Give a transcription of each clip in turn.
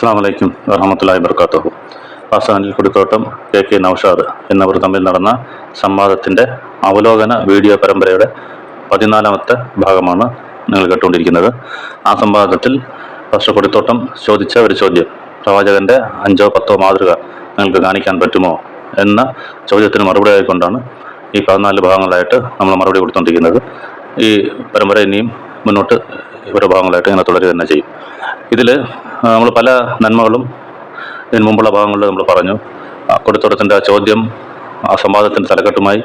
അസ്സാം വലൈക്കും വറഹമത്തല്ലാഹി പാസ അനിൽ കുടിക്കോട്ടം കെ കെ നൌഷാദ് എന്നിവർ തമ്മിൽ നടന്ന സംവാദത്തിന്റെ അവലോകന വീഡിയോ പരമ്പരയുടെ പതിനാലാമത്തെ ഭാഗമാണ് നിങ്ങൾ കേട്ടുകൊണ്ടിരിക്കുന്നത്. ആ സംവാദത്തിൽ ഫസ്റ്റ് കൊടിത്തോട്ടം ചോദിച്ച ഒരു ചോദ്യം പ്രവാചകന്റെ അഞ്ചോ പത്തോ മാതൃക നിങ്ങൾക്ക് കാണിക്കാൻ പറ്റുമോ എന്ന ചോദ്യത്തിന് മറുപടി ആയിക്കൊണ്ടാണ് ഈ പതിനാല് ഭാഗങ്ങളായിട്ട് നമ്മൾ മറുപടി കൊടുത്തുകൊണ്ടിരിക്കുന്നത് ഈ പരമ്പര ഇനിയും മുന്നോട്ട് ഓരോ ഭാഗങ്ങളായിട്ട് ഇങ്ങനെ തുടരുക തന്നെ ചെയ്യും. ഇതിൽ നമ്മൾ പല നന്മകളും ഇതിനു മുമ്പുള്ള ഭാഗങ്ങളിൽ നമ്മൾ പറഞ്ഞു. കൊടുത്തുറത്തിന്റെ ആ ചോദ്യം ആ സംവാദത്തിന്റെ തലക്കെട്ടുമായി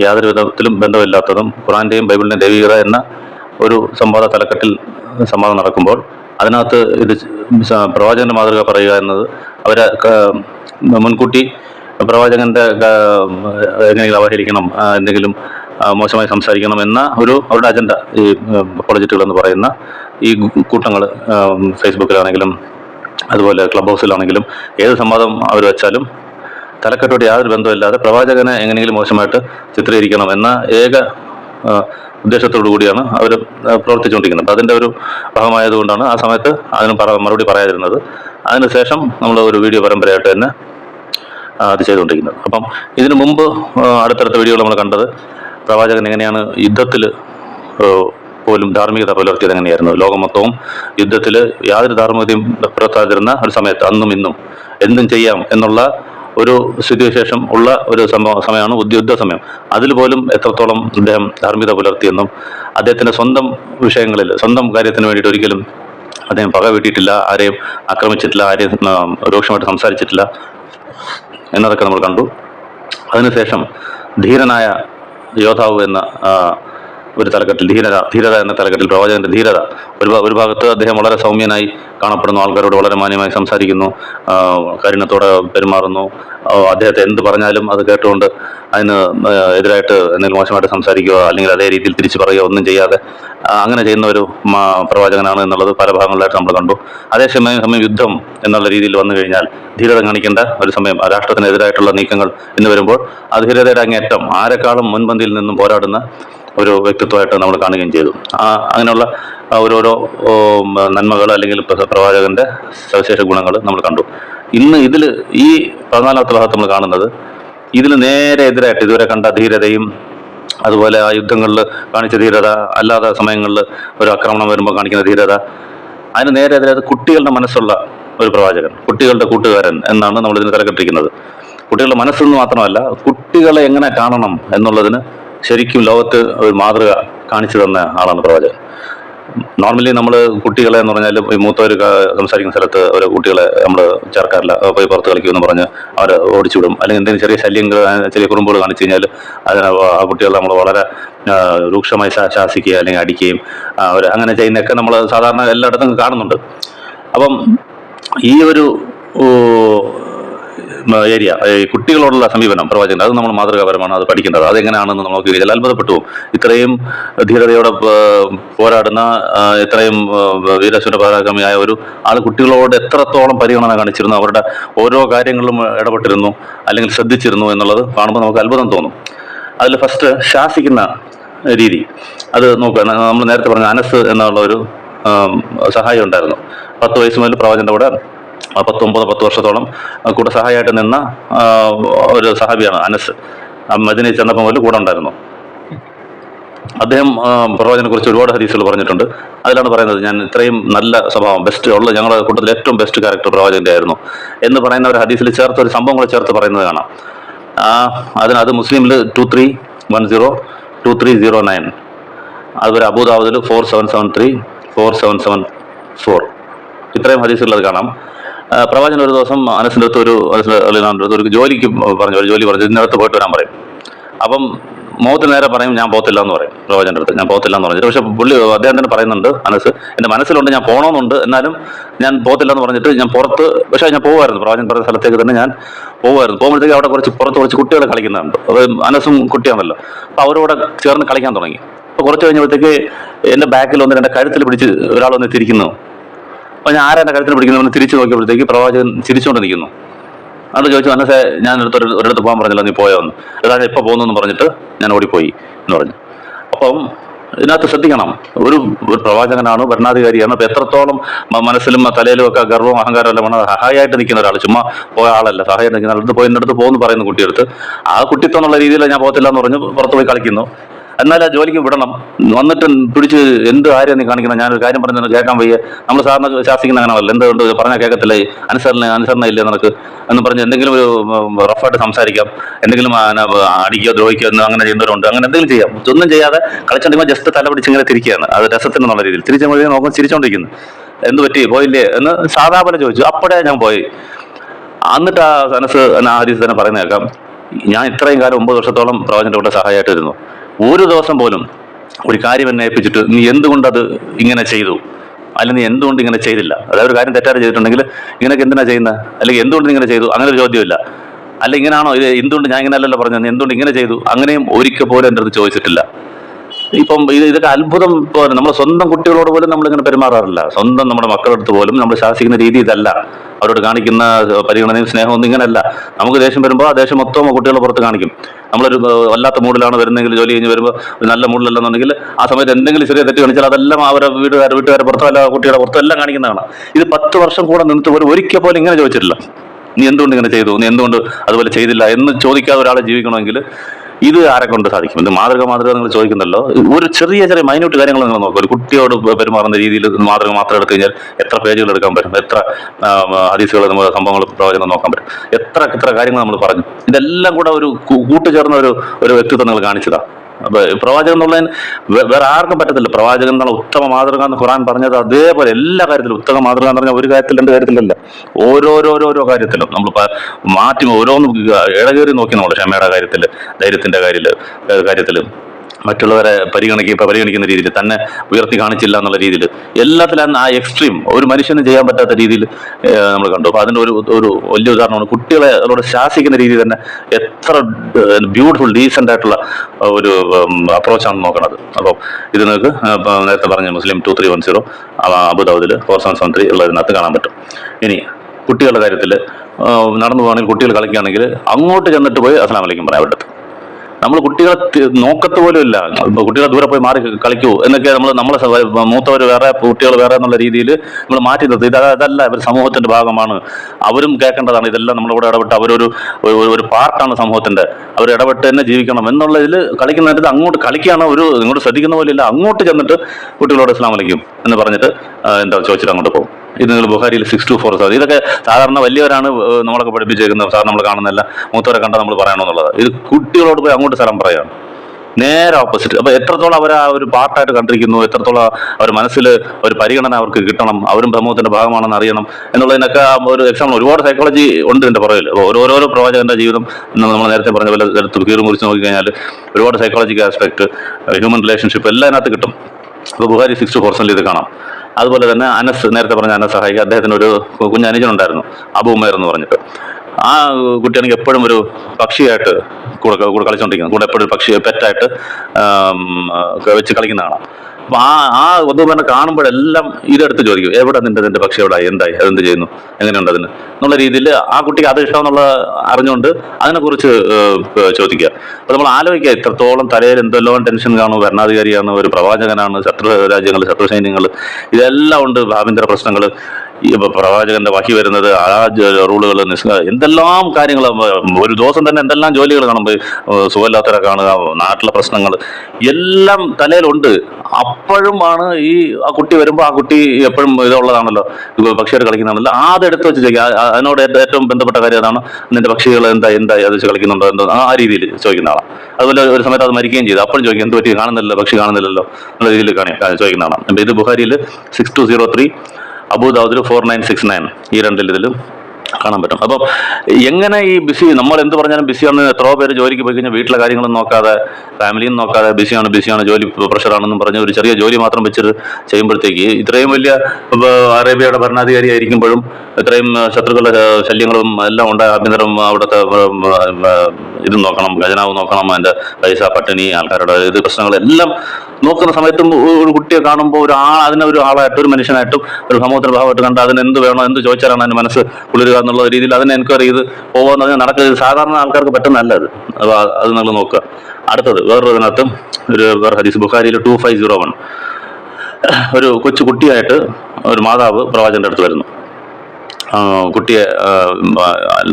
യാതൊരു വിധത്തിലും ബന്ധമില്ലാത്തതും ഖുറാന്റെയും ബൈബിളിന്റെയും ദൈവികത എന്ന ഒരു സംവാദ തലക്കെട്ടിൽ സംവാദം നടക്കുമ്പോൾ അതിനകത്ത് ഇത് പ്രവാചകന്റെ മാതൃക പറയുക എന്നത് അവരെ മുൻകൂട്ടി പ്രവാചകന്റെ എങ്ങനെയെങ്കിലും അവഹേളിക്കണം എന്തെങ്കിലും മോശമായി സംസാരിക്കണമെന്ന ഒരു അവരുടെ അജണ്ട ഈ പ്രൊജക്റ്റുകൾ എന്ന് പറയുന്ന ഈ കൂട്ടങ്ങൾ ഫേസ്ബുക്കിലാണെങ്കിലും അതുപോലെ ക്ലബ് ഹൗസിലാണെങ്കിലും ഏത് സംവാദം അവർ വെച്ചാലും തലക്കെട്ടോട് യാതൊരു ബന്ധമില്ലാതെ പ്രവാചകനെ എങ്ങനെയെങ്കിലും മോശമായിട്ട് ചിത്രീകരിക്കണം എന്ന ഏക ഉദ്ദേശത്തോടു കൂടിയാണ് അവർ പ്രവർത്തിച്ചുകൊണ്ടിരിക്കുന്നത്. അപ്പം അതിന്റെ ഒരു ഭാഗമായതുകൊണ്ടാണ് ആ സമയത്ത് അതിന് പറ മറുപടി പറയാതിരുന്നത്. അതിനുശേഷം നമ്മൾ ഒരു വീഡിയോ പരമ്പരയായിട്ട് തന്നെ അത് ചെയ്തുകൊണ്ടിരിക്കുന്നത്. അപ്പം ഇതിനു മുമ്പ് അടുത്തടുത്ത വീഡിയോകൾ നമ്മൾ കണ്ടത് പ്രവാചകൻ എങ്ങനെയാണ് യുദ്ധത്തിൽ പോലും ധാർമ്മികത പുലർത്തിയത് എങ്ങനെയായിരുന്നു? ലോകം മൊത്തവും യുദ്ധത്തിൽ യാതൊരു ധാർമ്മികതയും പുലർത്താതിരുന്ന ഒരു സമയത്ത് അന്നും ഇന്നും എന്തും ചെയ്യാം എന്നുള്ള ഒരു സ്ഥിതിവിശേഷം ഉള്ള ഒരു സംഭവ സമയമാണ് യുദ്ധ സമയം. അതിൽ പോലും എത്രത്തോളം അദ്ദേഹം ധാർമ്മികത പുലർത്തിയെന്നും അദ്ദേഹത്തിന്റെ സ്വന്തം വിഷയങ്ങളിൽ സ്വന്തം കാര്യത്തിന് വേണ്ടിയിട്ട് ഒരിക്കലും അദ്ദേഹം പക വീട്ടിയിട്ടില്ല ആരെയും ആക്രമിച്ചിട്ടില്ല ആരെയും രൂക്ഷമായിട്ട് സംസാരിച്ചിട്ടില്ല എന്നതൊക്കെ നമ്മൾ കണ്ടു. അതിനുശേഷം ധീരനായ യോദ്ധാവ് എന്ന ആ, ഒരു തലക്കെട്ടിൽ ധീരത ധീരത എന്ന തലക്കെട്ടിൽ പ്രവാചകന്റെ ധീരത. ഒരു ഒരു ഭാഗത്ത് അദ്ദേഹം വളരെ സൗമ്യനായി കാണപ്പെടുന്നു ആൾക്കാരോട് വളരെ മാന്യമായി സംസാരിക്കുന്നു കരുണത്തോടെ പെരുമാറുന്നു. അദ്ദേഹത്തെ എന്ത് പറഞ്ഞാലും അത് കേട്ടുകൊണ്ട് അതിന് എതിരായിട്ട് എന്തെങ്കിലും മോശമായിട്ട് സംസാരിക്കുക അല്ലെങ്കിൽ അതേ രീതിയിൽ തിരിച്ചു പറയുക ഒന്നും ചെയ്യാതെ അങ്ങനെ ചെയ്യുന്ന ഒരു പ്രവാചകനാണ് എന്നുള്ളത് പല ഭാഗങ്ങളിലായിട്ട് നമ്മൾ കണ്ടു. അതേസമയം സമയം യുദ്ധം എന്നുള്ള രീതിയിൽ വന്നു കഴിഞ്ഞാൽ ധീരത കാണിക്കേണ്ട ഒരു സമയം രാഷ്ട്രത്തിനെതിരായിട്ടുള്ള നീക്കങ്ങൾ എന്ന് വരുമ്പോൾ ആ ധീരതയുടെ അങ്ങേറ്റം ആരെക്കാളും മുൻപന്തിയിൽ നിന്നും പോരാടുന്ന ഒരു വ്യക്തിത്വമായിട്ട് നമ്മൾ കാണുകയും ചെയ്തു. അങ്ങനെയുള്ള ഓരോരോ നന്മകൾ അല്ലെങ്കിൽ പ്ര- പ്രവാചകന്റെ സവിശേഷ ഗുണങ്ങൾ നമ്മൾ കണ്ടു. ഇന്ന് ഇതിൽ ഈ പതിനാലാമത്തെ ഭാഗത്ത് നമ്മൾ കാണുന്നത് ഇതിൽ നേരെ എതിരായിട്ട് ഇതുവരെ കണ്ട ധീരതയും അതുപോലെ ആ യുദ്ധങ്ങളിൽ കാണിച്ച ധീരത അല്ലാത്ത സമയങ്ങളിൽ ഒരു ആക്രമണം വരുമ്പോൾ കാണിക്കുന്ന ധീരത അതിന് നേരെ എതിരെ കുട്ടികളുടെ മനസ്സുള്ള ഒരു പ്രവാചകൻ കുട്ടികളുടെ കൂട്ടുകാരൻ എന്നാണ് നമ്മൾ ഇതിന് തലക്കെട്ടിരിക്കുന്നത്. കുട്ടികളുടെ മനസ്സെന്ന് മാത്രമല്ല കുട്ടികളെ എങ്ങനെ കാണണം എന്നുള്ളതിന് ശരിക്കും ലോകത്ത് ഒരു മാതൃക കാണിച്ചു തന്ന ആളാണ് പ്രവാചകൻ. നോർമലി നമ്മൾ കുട്ടികളെ എന്ന് പറഞ്ഞാൽ ഈ മൂത്തവർ സംസാരിക്കുന്ന സ്ഥലത്ത് ഒരു കുട്ടികളെ നമ്മൾ ചേർക്കാറില്ല. പോയി പുറത്ത് കളിക്കുമെന്ന് പറഞ്ഞ് അവരെ ഓടിച്ചു വിടും അല്ലെങ്കിൽ എന്തെങ്കിലും ചെറിയ ശല്യങ്ങൾ ചെറിയ കുറുമ്പുകൾ കാണിച്ചു കഴിഞ്ഞാൽ അതിനെ ആ കുട്ടികളെ നമ്മൾ വളരെ രൂക്ഷമായി ശാസിക്കുക അല്ലെങ്കിൽ അടിക്കുകയും അവർ അങ്ങനെ ചെയ്യുന്നതൊക്കെ നമ്മൾ സാധാരണ എല്ലായിടത്തും കാണുന്നുണ്ട്. അപ്പം ഈ ഒരു ഏരിയ കുട്ടികളോടുള്ള സമീപനം പ്രവചനം അത് നമ്മൾ മാതൃകാപരമാണ് അത് പഠിക്കേണ്ടത്. അതെങ്ങനെയാണെന്ന് നമുക്ക് അത്ഭുതപ്പെട്ടു. ഇത്രയും ധീരതയോടെ പോരാടുന്ന ഇത്രയും വീരശ്വര പരാക്രമിയായ ഒരു ആൾ കുട്ടികളോട് എത്രത്തോളം പരിഗണന കാണിച്ചിരുന്നു അവരുടെ ഓരോ കാര്യങ്ങളിലും ഇടപെട്ടിരുന്നു അല്ലെങ്കിൽ ശ്രദ്ധിച്ചിരുന്നു എന്നുള്ളത് കാണുമ്പോൾ നമുക്ക് അത്ഭുതം തോന്നും. അതിൽ ഫസ്റ്റ് ശാസിക്കുന്ന രീതി. അത് നോക്കുക നമ്മൾ നേരത്തെ പറഞ്ഞ അനസ് എന്നുള്ള ഒരു സഹായം ഉണ്ടായിരുന്നു. പത്ത് വയസ്സ് മുതൽ പ്രവചന്റെ കൂടെ പത്തൊമ്പത് പത്ത് വർഷത്തോളം കൂടെ സഹായമായിട്ട് നിന്ന ഒരു സഹാബിയാണ് അനസ്. മദിനെ ചെന്നപ്പോൾ മുതൽ കൂടെ ഉണ്ടായിരുന്നു. അദ്ദേഹം പ്രവചനെ കുറിച്ച് ഒരുപാട് ഹരീസുകൾ പറഞ്ഞിട്ടുണ്ട്. അതിലാണ് പറയുന്നത് ഞാൻ ഇത്രയും നല്ല സ്വഭാവം ബെസ്റ്റ് ഉള്ള ഞങ്ങളുടെ കൂട്ടത്തിൽ ഏറ്റവും ബെസ്റ്റ് ക്യാരക്ടർ പ്രവാചകന്റെ ആയിരുന്നു. എന്ന് പറയുന്ന ഒരു ഹദീസിൽ ചേർത്ത് ഒരു സംഭവം കൂടെ ചേർത്ത് പറയുന്നത് കാണാം. അതിന് അത് മുസ്ലിമിൽ two three one zero two three zero nine അതുപോലെ അബൂദാബുദിൽ four seven seven three four seven seven four ഇത്രയും ഹദീസുകൾ അത് കാണാം. പ്രവാചകൻ ഒരു ദിവസം അനസിന്റെ അടുത്ത് ഒരു അടുത്ത് ഒരു ജോലിക്ക് പറഞ്ഞു ഒരു ജോലി പറഞ്ഞു ഇതിനകത്ത് പോയിട്ട് വരാൻ പറയും. അപ്പം മുഖത്ത് നേരെ പറയും ഞാൻ പോകത്തില്ല എന്ന് പറയും പ്രവചന്റെ അടുത്ത്. ഞാൻ പോകത്തില്ല എന്ന് പറഞ്ഞിട്ട്. പക്ഷെ പുള്ളി അദ്ദേഹം തന്നെ പറയുന്നുണ്ട് അനസ് എന്റെ മനസ്സിലുണ്ട് ഞാൻ പോകണമെന്നുണ്ട് എന്നാലും ഞാൻ പോകത്തില്ല എന്ന് പറഞ്ഞിട്ട് ഞാൻ പുറത്ത് പക്ഷേ ഞാൻ പോകുമായിരുന്നു പ്രവചൻ പറഞ്ഞ സ്ഥലത്തേക്ക് തന്നെ ഞാൻ പോകുമായിരുന്നു പോകുമ്പോഴത്തേക്ക് അവിടെ കുറച്ച് പുറത്ത് കുറച്ച് കുട്ടികൾ കളിക്കുന്നുണ്ട്. അത് അനസും കുട്ടിയാണല്ലോ. അപ്പോൾ അവരോട് ചേർന്ന് കളിക്കാൻ തുടങ്ങി. അപ്പോൾ കുറച്ച് കഴിഞ്ഞപ്പോഴത്തേക്ക് എന്റെ ബാക്കിൽ ഒന്ന് എന്റെ കഴുത്തിൽ പിടിച്ച് ഒരാൾ വന്ന് തിരിക്കുന്നു. അപ്പോൾ ഞാൻ ആരാണ് കഴുത്തിന് പിടിക്കുന്നവന്ന് തിരിച്ചു നോക്കിയപ്പോഴത്തേക്ക് പ്രവാചകൻ ചിരിച്ചുകൊണ്ട് നിൽക്കുന്നു. അത് ചോദിച്ചു മനസ്സേ ഞാൻ അടുത്ത് ഒരിടത്ത് പോകാൻ പറഞ്ഞില്ല നീ പോയോന്ന് ഇപ്പോൾ പോകുന്നു എന്ന് പറഞ്ഞിട്ട് ഞാൻ ഓടിപ്പോയി എന്ന് പറഞ്ഞു. അപ്പം ഇതിനകത്ത് ശ്രദ്ധിക്കണം ഒരു പ്രവാചകനാണ് ഭരണാധികാരിയാണ് അപ്പൊ എത്രത്തോളം മനസ്സിലും തലയിലും ഒക്കെ ഗർവം അഹങ്കാരം എല്ലാം വേണം. സഹായമായിട്ട് നിൽക്കുന്ന ഒരാൾ ചുമ്മാ പോയ ആളല്ല സഹായമായിട്ട് നിൽക്കുന്ന അടുത്ത് പോയി എന്റെ അടുത്ത് പോകുന്നു പറയുന്നു കുട്ടിയെടുത്ത് ആ കുട്ടിത്വം എന്നുള്ള രീതിയിൽ ഞാൻ പോകത്തില്ല എന്ന് പറഞ്ഞു പുറത്ത് പോയി കളിക്കുന്നു. എന്നാൽ ആ ജോലിക്ക് വിടണം. വന്നിട്ട് പിടിച്ച് എന്ത് കാര്യം നീ കാണിക്കണം ഞാനൊരു കാര്യം പറഞ്ഞു കേൾക്കാൻ വയ്യ. നമ്മൾ സാറിന് ശാസിക്കുന്ന അങ്ങനെയല്ല. എന്തുകൊണ്ട് പറഞ്ഞാൽ കേൾക്കത്തില്ല? അനുസരണ അനുസരണ ഇല്ലേ നിനക്ക്? എന്ന് പറഞ്ഞ് എന്തെങ്കിലും ഒരു റഫായിട്ട് സംസാരിക്കാം. എന്തെങ്കിലും അടിക്കോ ദ്രോഹിക്കോ എന്ന് അങ്ങനെ ചെയ്യുന്നവരുണ്ട്. അങ്ങനെ എന്തെങ്കിലും ചെയ്യാം. ഒന്നും ചെയ്യാതെ കളിച്ചുണ്ടെങ്കിൽ ജസ്റ്റ് തല പിടിച്ച് ഇങ്ങനെ തിരിക്കുകയാണ്. അത് രസത്തിനെന്നുള്ള രീതിയിൽ. തിരിച്ചു നോക്കുമ്പോൾ ചിരിച്ചോണ്ടിരിക്കുന്നു. എന്ത് പറ്റി? പോയില്ലേ? എന്ന് സാധാരണ ചോദിച്ചു. അപ്പോഴേ ഞാൻ പോയി. എന്നിട്ട് ആ സനസ് ആ ഹരീസ് തന്നെ പറയുന്ന കേൾക്കാം. ഞാൻ ഇത്രയും കാലം ഒമ്പത് വർഷത്തോളം പ്രവചനത്തെ സഹായമായിട്ടിരുന്നു ഒരു ദിവസം പോലും ഒരു കാര്യം എന്നെ ഏൽപ്പിച്ചിട്ട് നീ എന്തുകൊണ്ട് അത് ഇങ്ങനെ ചെയ്തു? അല്ലെങ്കിൽ നീ എന്തുകൊണ്ട് ഇങ്ങനെ ചെയ്തില്ല? അതായത് ഒരു കാര്യം തെറ്റാറ് ചെയ്തിട്ടുണ്ടെങ്കിൽ ഇങ്ങനെയൊക്കെ എന്തിനാ ചെയ്യുന്നത് അല്ലെങ്കിൽ എന്തുകൊണ്ട് ഇങ്ങനെ ചെയ്തു? അങ്ങനെ ഒരു ചോദ്യമില്ല. അല്ല ഇങ്ങനാണോ? ഇത് എന്തുകൊണ്ട് ഞാൻ ഇങ്ങനെ അല്ലല്ലോ പറഞ്ഞു എന്തുകൊണ്ട് ഇങ്ങനെ ചെയ്തു? അങ്ങനെയും ഒരിക്കൽ പോലും എന്റെ അടുത്ത് ചോദിച്ചിട്ടില്ല. ഇപ്പം ഇത് ഇതൊക്കെ അത്ഭുതം പോലെ നമ്മൾ സ്വന്തം കുട്ടികളോട് പോലും നമ്മൾ ഇങ്ങനെ പെരുമാറാറില്ല. സ്വന്തം നമ്മുടെ മക്കളുടെ അടുത്ത് പോലും നമ്മൾ ശാസിക്കുന്ന രീതി ഇതല്ല. അവരോട് കാണിക്കുന്ന പരിഗണനയും സ്നേഹമൊന്നും ഇങ്ങനെയല്ല. നമുക്ക് ദേഷ്യം വരുമ്പോൾ ആ ദേഷ്യം മൊത്തം കുട്ടികളെ പുറത്ത് കാണിക്കും. നമ്മളൊരു വല്ലാത്ത മൂഡിലാണ് വരുന്നതെങ്കിൽ ജോലി കഴിഞ്ഞ് വരുമ്പോൾ നല്ല മൂഡിലല്ലെന്നുണ്ടെങ്കിൽ ആ സമയത്ത് എന്തെങ്കിലും ചെറിയ തെറ്റ് കാണിച്ചാൽ അതെല്ലാം അവരെ വീട്ടുകാർ വീട്ടുകാരെ പുറത്തോ അല്ല കുട്ടിയുടെ പുറത്തോ എല്ലാം കാണിക്കുന്നതാണ് ഇത് പത്ത് വർഷം കൂടെ നിന്നിട്ട് പോലും ഒരിക്കൽ പോലും ഇങ്ങനെ ചോദിച്ചിട്ടില്ല. നീ എന്തുകൊണ്ട് ഇങ്ങനെ ചെയ്തു? നീ എന്തുകൊണ്ട് അതുപോലെ ചെയ്തില്ല എന്ന് ചോദിക്കാതെ ഒരാളെ ജീവിക്കണമെങ്കിൽ ഇത് ആരെ കൊണ്ട് സാധിക്കും? ഇത് മാതൃക മാതൃക നിങ്ങൾ ചോദിക്കുന്നല്ലോ. ഒരു ചെറിയ ചെറിയ മൈന്യൂട്ട് കാര്യങ്ങൾ നിങ്ങൾ നോക്കുക. ഒരു കുട്ടിയോട് പെരുമാറുന്ന രീതിയിൽ മാതൃക മാത്രം എടുത്തു കഴിഞ്ഞാൽ എത്ര പേജുകൾ എടുക്കാൻ പറ്റും? എത്ര ഹദീസുകൾ നമ്മൾ സംഭവങ്ങൾ പ്രവചനം നോക്കാൻ പറ്റും? എത്ര എത്ര കാര്യങ്ങൾ നമ്മൾ പറഞ്ഞു? ഇതെല്ലാം കൂടെ ഒരു കൂട്ടുചേർന്ന ഒരു ഒരു വ്യക്തിത്വം നിങ്ങൾ കാണിച്ചതാ. അപ്പൊ ഈ പ്രവാചകൻ എന്നുള്ളതിന് വേ- വേറെ ആർക്കും പറ്റത്തില്ല. പ്രവാചകൻ എന്നുള്ള ഉത്തമ മാതൃക എന്ന് ഖുറാൻ പറഞ്ഞത് അതേപോലെ എല്ലാ കാര്യത്തിലും ഉത്തമ മാതൃക എന്ന് പറഞ്ഞാൽ ഒരു കാര്യത്തിൽ രണ്ട് കാര്യത്തിലല്ല. ഓരോരോരോരോ കാര്യത്തിലും നമ്മൾ മാറ്റി ഓരോന്നും ഇടകേറി നോക്കി നമ്മൾ ക്ഷമയുടെ കാര്യത്തിൽ ധൈര്യത്തിന്റെ കാര്യത്തിൽ കാര്യത്തിൽ മറ്റുള്ളവരെ പരിഗണിക്കുക പരിഗണിക്കുന്ന രീതിയിൽ തന്നെ ഉയർത്തി കാണിച്ചില്ല എന്നുള്ള രീതിയിൽ. എല്ലാത്തിലും ആ എക്സ്ട്രീം ഒരു മനുഷ്യന് ചെയ്യാൻ പറ്റാത്ത രീതിയിൽ നമ്മൾ കണ്ടു. അപ്പൊ അതിന്റെ ഒരു ഒരു വലിയ ഉദാഹരണമാണ് കുട്ടികളെ അവരോട് ശാസിക്കുന്ന രീതി തന്നെ എത്ര ബ്യൂട്ടിഫുൾ ഡീസെന്റ് ആയിട്ടുള്ള ഒരു അപ്രോച്ചാണ് നോക്കണത്. അപ്പോൾ ഇത് നിങ്ങൾക്ക് നേരത്തെ പറഞ്ഞ മുസ്ലിം ടു ത്രീ വൺ സീറോ അബുദാബുദിൽ ഫോർ സെവൻ സെവൻ ത്രീ ഉള്ളതിനകത്ത് കാണാൻ പറ്റും. ഇനി കുട്ടികളുടെ കാര്യത്തിൽ നടന്നു പോകുകയാണെങ്കിൽ കുട്ടികൾ കളിക്കുകയാണെങ്കിൽ അങ്ങോട്ട് ചെന്നിട്ട് പോയി അസ്ലാം വലൈക്കും പറയാൻ പറ്റത്ത് നമ്മൾ കുട്ടികളെ നോക്കത്ത് പോലും ഇല്ല. കുട്ടികളെ ദൂരെ പോയി മാറി കളിക്കൂ എന്നൊക്കെ നമ്മൾ നമ്മളെ മൂത്തവർ വേറെ കുട്ടികൾ വേറെ എന്നുള്ള രീതിയിൽ നമ്മൾ മാറ്റി നിർത്തി. ഇത് അതല്ല ഇവർ സമൂഹത്തിന്റെ ഭാഗമാണ്. അവരും കേൾക്കേണ്ടതാണ്. ഇതെല്ലാം നമ്മളിവിടെ ഇടപെട്ട് അവരൊരു ഒരു- പാർട്ടാണ് സമൂഹത്തിന്റെ. അവർ ഇടപെട്ട് തന്നെ ജീവിക്കണം എന്നുള്ള ഇതിൽ കളിക്കുന്നിടത്ത് അങ്ങോട്ട് കളിക്കുകയാണ് ഒരു ഇങ്ങോട്ട് ശ്രദ്ധിക്കുന്ന പോലെ ഇല്ല. അങ്ങോട്ട് ചെന്നിട്ട് കുട്ടികളോട് ഇസ്ലാം വലിക്കും എന്ന് പറഞ്ഞിട്ട് എന്താ ചോദിച്ചിട്ട് അങ്ങോട്ട് പോകും. ഇത് നിങ്ങൾ ബുഹാരിയിൽ സിക്സ് ടു ഫോർ സാർ ഇതൊക്കെ സാധാരണ വലിയവരാണ് നമ്മളൊക്കെ പഠിപ്പിച്ചേക്കുന്നത് സാർ നമ്മൾ കാണുന്നില്ല മൂത്തവരെ കണ്ടാൽ നമ്മൾ പറയണമെന്നുള്ളത് ഇത് കുട്ടികളോട് പോയി അങ്ങോട്ട് സ്ഥലം പറയാണ്. നേരെ ഓപ്പോസിറ്റ് അപ്പൊ എത്രത്തോളം അവർ ആ ഒരു പാർട്ടായിട്ട് കണ്ടിരിക്കുന്നു എത്രത്തോളം അവർ മനസ്സിൽ ഒരു പരിഗണന അവർക്ക് കിട്ടണം അവരും സമൂഹത്തിന്റെ ഭാഗമാണെന്ന് അറിയണം എന്നുള്ളതിനൊക്കെ ഒരു എക്സാമ്പിൾ ഒരുപാട് സൈക്കോളജി ഉണ്ട് എന്റെ പുറകിൽ ഓരോരോ പ്രവാചകന്റെ ജീവിതം നമ്മൾ നേരത്തെ പറഞ്ഞ പോലെ കീറി മുറിച്ച് നോക്കിക്കഴിഞ്ഞാൽ ഒരുപാട് സൈക്കോളജിക്കൽ ആസ്പെക്ട് ഹ്യൂമൻ റിലേഷൻഷിപ്പ് എല്ലാം അതിനകത്ത് കിട്ടും. അപ്പോൾ ബുഹാരി സിക്സ് ടു ഇത് കാണാം. അതുപോലെ തന്നെ അനസ് നേരത്തെ പറഞ്ഞ അനസ് സഹായിക്ക് അദ്ദേഹത്തിന് ഒരു കുഞ്ഞ് അനുജനുണ്ടായിരുന്നു അബു ഉമേർ എന്ന് പറഞ്ഞിട്ട്. ആ കുട്ടിയാണെങ്കിൽ എപ്പോഴും ഒരു പക്ഷിയായിട്ട് കൂടെ കൂടെ കളിച്ചുകൊണ്ടിരിക്കുന്നത് കൂടെ എപ്പോഴും പക്ഷി പെറ്റായിട്ട് വെച്ച് കളിക്കുന്ന കാണാം. അപ്പൊ ആ ആ ഉദുമനെ കാണുമ്പോഴെല്ലാം ഇതെടുത്ത് ചോദിക്കും എവിടെ നിന്റെ നിന്റെ പക്ഷി എവിടെ? എന്തായി? അതെന്ത് ചെയ്യുന്നു? എങ്ങനെയുണ്ട് അതിന്? എന്നുള്ള രീതിയിൽ ആ കുട്ടിക്ക് അത് ഇഷ്ടമെന്നുള്ള അറിഞ്ഞുകൊണ്ട് അതിനെക്കുറിച്ച് ചോദിക്കുക. അപ്പൊ നമ്മൾ ആലോചിക്കുക ഇത്രത്തോളം തലയിൽ എന്തെല്ലാം ടെൻഷൻ കാണും ഭരണാധികാരിയാണ് ഒരു പ്രവാചകനാണ് ശത്രു രാജ്യങ്ങൾ ശത്രു സൈന്യങ്ങൾ ഇതെല്ലാം ഉണ്ട് ആഭ്യന്തര പ്രശ്നങ്ങൾ ഈ ഇപ്പൊ പ്രവാചകന്റെ വഹി വരുന്നത് ആ റൂളുകൾ എന്തെല്ലാം കാര്യങ്ങൾ ഒരു ദിവസം തന്നെ എന്തെല്ലാം ജോലികൾ കാണുമ്പോൾ സുഖമില്ലാത്തവരെ കാണുക നാട്ടിലെ പ്രശ്നങ്ങൾ എല്ലാം തലയിലുണ്ട്. അപ്പോഴുമാണ് ഈ ആ കുട്ടി വരുമ്പോൾ ആ കുട്ടി എപ്പോഴും ഇതുള്ളതാണല്ലോ. പക്ഷികൾ കളിക്കുന്നതാണല്ലോ. അതെടുത്ത് വെച്ച് ചോദിക്കുക. അതിനോട് ഏറ്റവും ബന്ധപ്പെട്ട കാര്യം അതാണ് നിന്റെ പക്ഷികൾ എന്താ എന്താ അത് കളിക്കുന്നുണ്ടോ എന്തോ ആ രീതിയിൽ ചോദിക്കുന്ന ആളാണ് അതുപോലെ ഒരു സമയത്ത് അത് മരിക്കുകയും ചെയ്തു. അപ്പോഴും ചോദിക്കും എന്ത് പറ്റി? കാണുന്നില്ലല്ലോ പക്ഷി കാണുന്നില്ലല്ലോ എന്നുള്ള രീതിയിൽ കാണിക്കാൻ ചോദിക്കുന്നതാണ് ഇത് ബുഹാരിയിൽ സിക്സ് ടു സീറോ ത്രീ അബുദാബുദിൽ ഫോർ നയൻ സിക്സ് നയൻ ഈ രണ്ടിൽ ഇതിലും കാണാൻ പറ്റും. അപ്പം എങ്ങനെ ഈ ബിസി നമ്മൾ എന്ത് പറഞ്ഞാലും ബിസിയാണ് എത്രയോ പേര് ജോലിക്ക് പോയി കഴിഞ്ഞാൽ വീട്ടിലെ കാര്യങ്ങളും നോക്കാതെ ഫാമിലിയും നോക്കാതെ ബിസിയാണ് ബിസിയാണ് ജോലി പ്രഷറാണെന്നും പറഞ്ഞ് ഒരു ചെറിയ ജോലി മാത്രം വെച്ചിട്ട് ചെയ്യുമ്പോഴത്തേക്ക് ഇത്രയും വലിയ അറേബ്യയുടെ ഭരണാധികാരി ആയിരിക്കുമ്പോഴും ഇത്രയും ശത്രുക്കളുടെ ശല്യങ്ങളും എല്ലാം ഉണ്ട് ആഭ്യന്തരം അവിടുത്തെ ഇത് നോക്കണം ഖജനാവ് നോക്കണം അതിന്റെ പൈസ പട്ടിണി ആൾക്കാരുടെ ഇത് പ്രശ്നങ്ങളെല്ലാം നോക്കുന്ന സമയത്തും ഒരു കുട്ടിയെ കാണുമ്പോൾ ഒരു ആ അതിനെ ഒരു ആളായിട്ടും ഒരു മനുഷ്യനായിട്ടും ഒരു സമൂഹത്തിന് ഭാഗമായിട്ട് കണ്ട് അതിന് എന്ത് വേണോ എന്ത് ചോദിച്ചാലാണ് അതിന് മനസ്സ് കുളിരുക എന്നുള്ള രീതിയിൽ അതിനെ എൻക്വയറി ചെയ്ത് പോകുമെന്ന് പറഞ്ഞാൽ നടക്കുന്നത് സാധാരണ ആൾക്കാർക്ക് പെട്ടെന്നല്ല അത് അത് നിങ്ങൾ നോക്കുക. അടുത്തത് വേറൊരു ഇതിനകത്ത് ഒരു വേറെ ഹദീസ് ബുഖാരിയിൽ ടു ഫൈവ് സീറോ വൺ ഒരു കൊച്ചു കുട്ടിയായിട്ട് ഒരു മാതാവ് പ്രവാചകന്റെ അടുത്ത് വരുന്നു. കുട്ടിയെ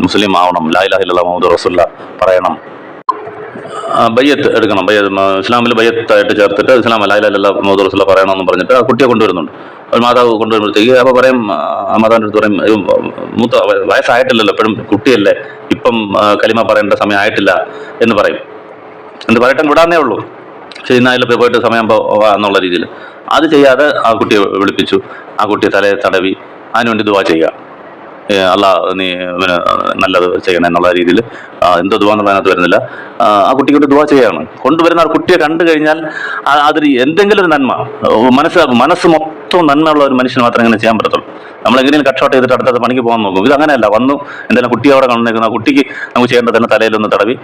മുസ്ലിം ആവണം. ലായിലാഹില്ല മുഹമ്മദ് റസുല്ല പറയണം. ബയ്യത്ത് എടുക്കണം. ബയ്യത്ത് ഇസ്ലാമിൽ ബയ്യത്തായിട്ട് ചേർത്തിട്ട് ഇസ്ലാം ലായിലാഹില്ല മുഹമ്മദ് റസുല്ല പറയണമെന്ന് പറഞ്ഞിട്ട് ആ കുട്ടിയെ കൊണ്ടുവരുന്നുണ്ട്. ഒരു മാതാവ് കൊണ്ടുവരുമ്പോഴത്തേക്ക് അപ്പോൾ പറയും മാതാവിന്റെ അടുത്ത് പറയും "അയ്യോ, മൂത്ത വയസ്സായിട്ടില്ലല്ലോ എപ്പോഴും കുട്ടിയല്ലേ ഇപ്പം കലിമ പറയേണ്ട സമയം ആയിട്ടില്ല എന്ന് പറയും. എന്ന് പറയട്ടെ വിടാന്നേ ഉള്ളൂ. ശരി ഇന്നായാലും പോയി പോയിട്ട് സമയം എന്നുള്ള രീതിയിൽ അത് ചെയ്യാതെ ആ കുട്ടിയെ വിളിപ്പിച്ചു. ആ കുട്ടിയെ തലയെ തടവി അതിനുവേണ്ടി ദുവാ ചെയ്യുക. അല്ല നീ ഇവന് നല്ലത് ചെയ്യണം എന്നുള്ള രീതിയിൽ എന്തോ ദുവാ എന്നുള്ള അതിനകത്ത് വരുന്നില്ല. ആ, കുട്ടിക്ക് വേണ്ടി ദുവാ ചെയ്യാണ്. കൊണ്ടുവരുന്ന ആ കുട്ടിയെ കണ്ടു കഴിഞ്ഞാൽ അതിൽ എന്തെങ്കിലും ഒരു നന്മ. മനസ്സിലാക്കും മനസ്സ് മനസ്സ് മൊത്തം നന്മയുള്ള ഒരു മനുഷ്യന് മാത്രമേ ഇങ്ങനെ ചെയ്യാൻ പറ്റത്തുള്ളൂ. നമ്മൾ എങ്ങനെയും കട്ട് ചെയ്തിട്ട് അടുത്തത് പണിക്ക് പോകാൻ നോക്കും. ഇത് അങ്ങനെയല്ല. വന്നു എന്തെങ്കിലും കുട്ടി അവിടെ കണ്ടിരിക്കുന്ന ആ കുട്ടിക്ക് നമുക്ക് ചെയ്യേണ്ടത് തന്നെ തലയിലൊന്ന് തടവി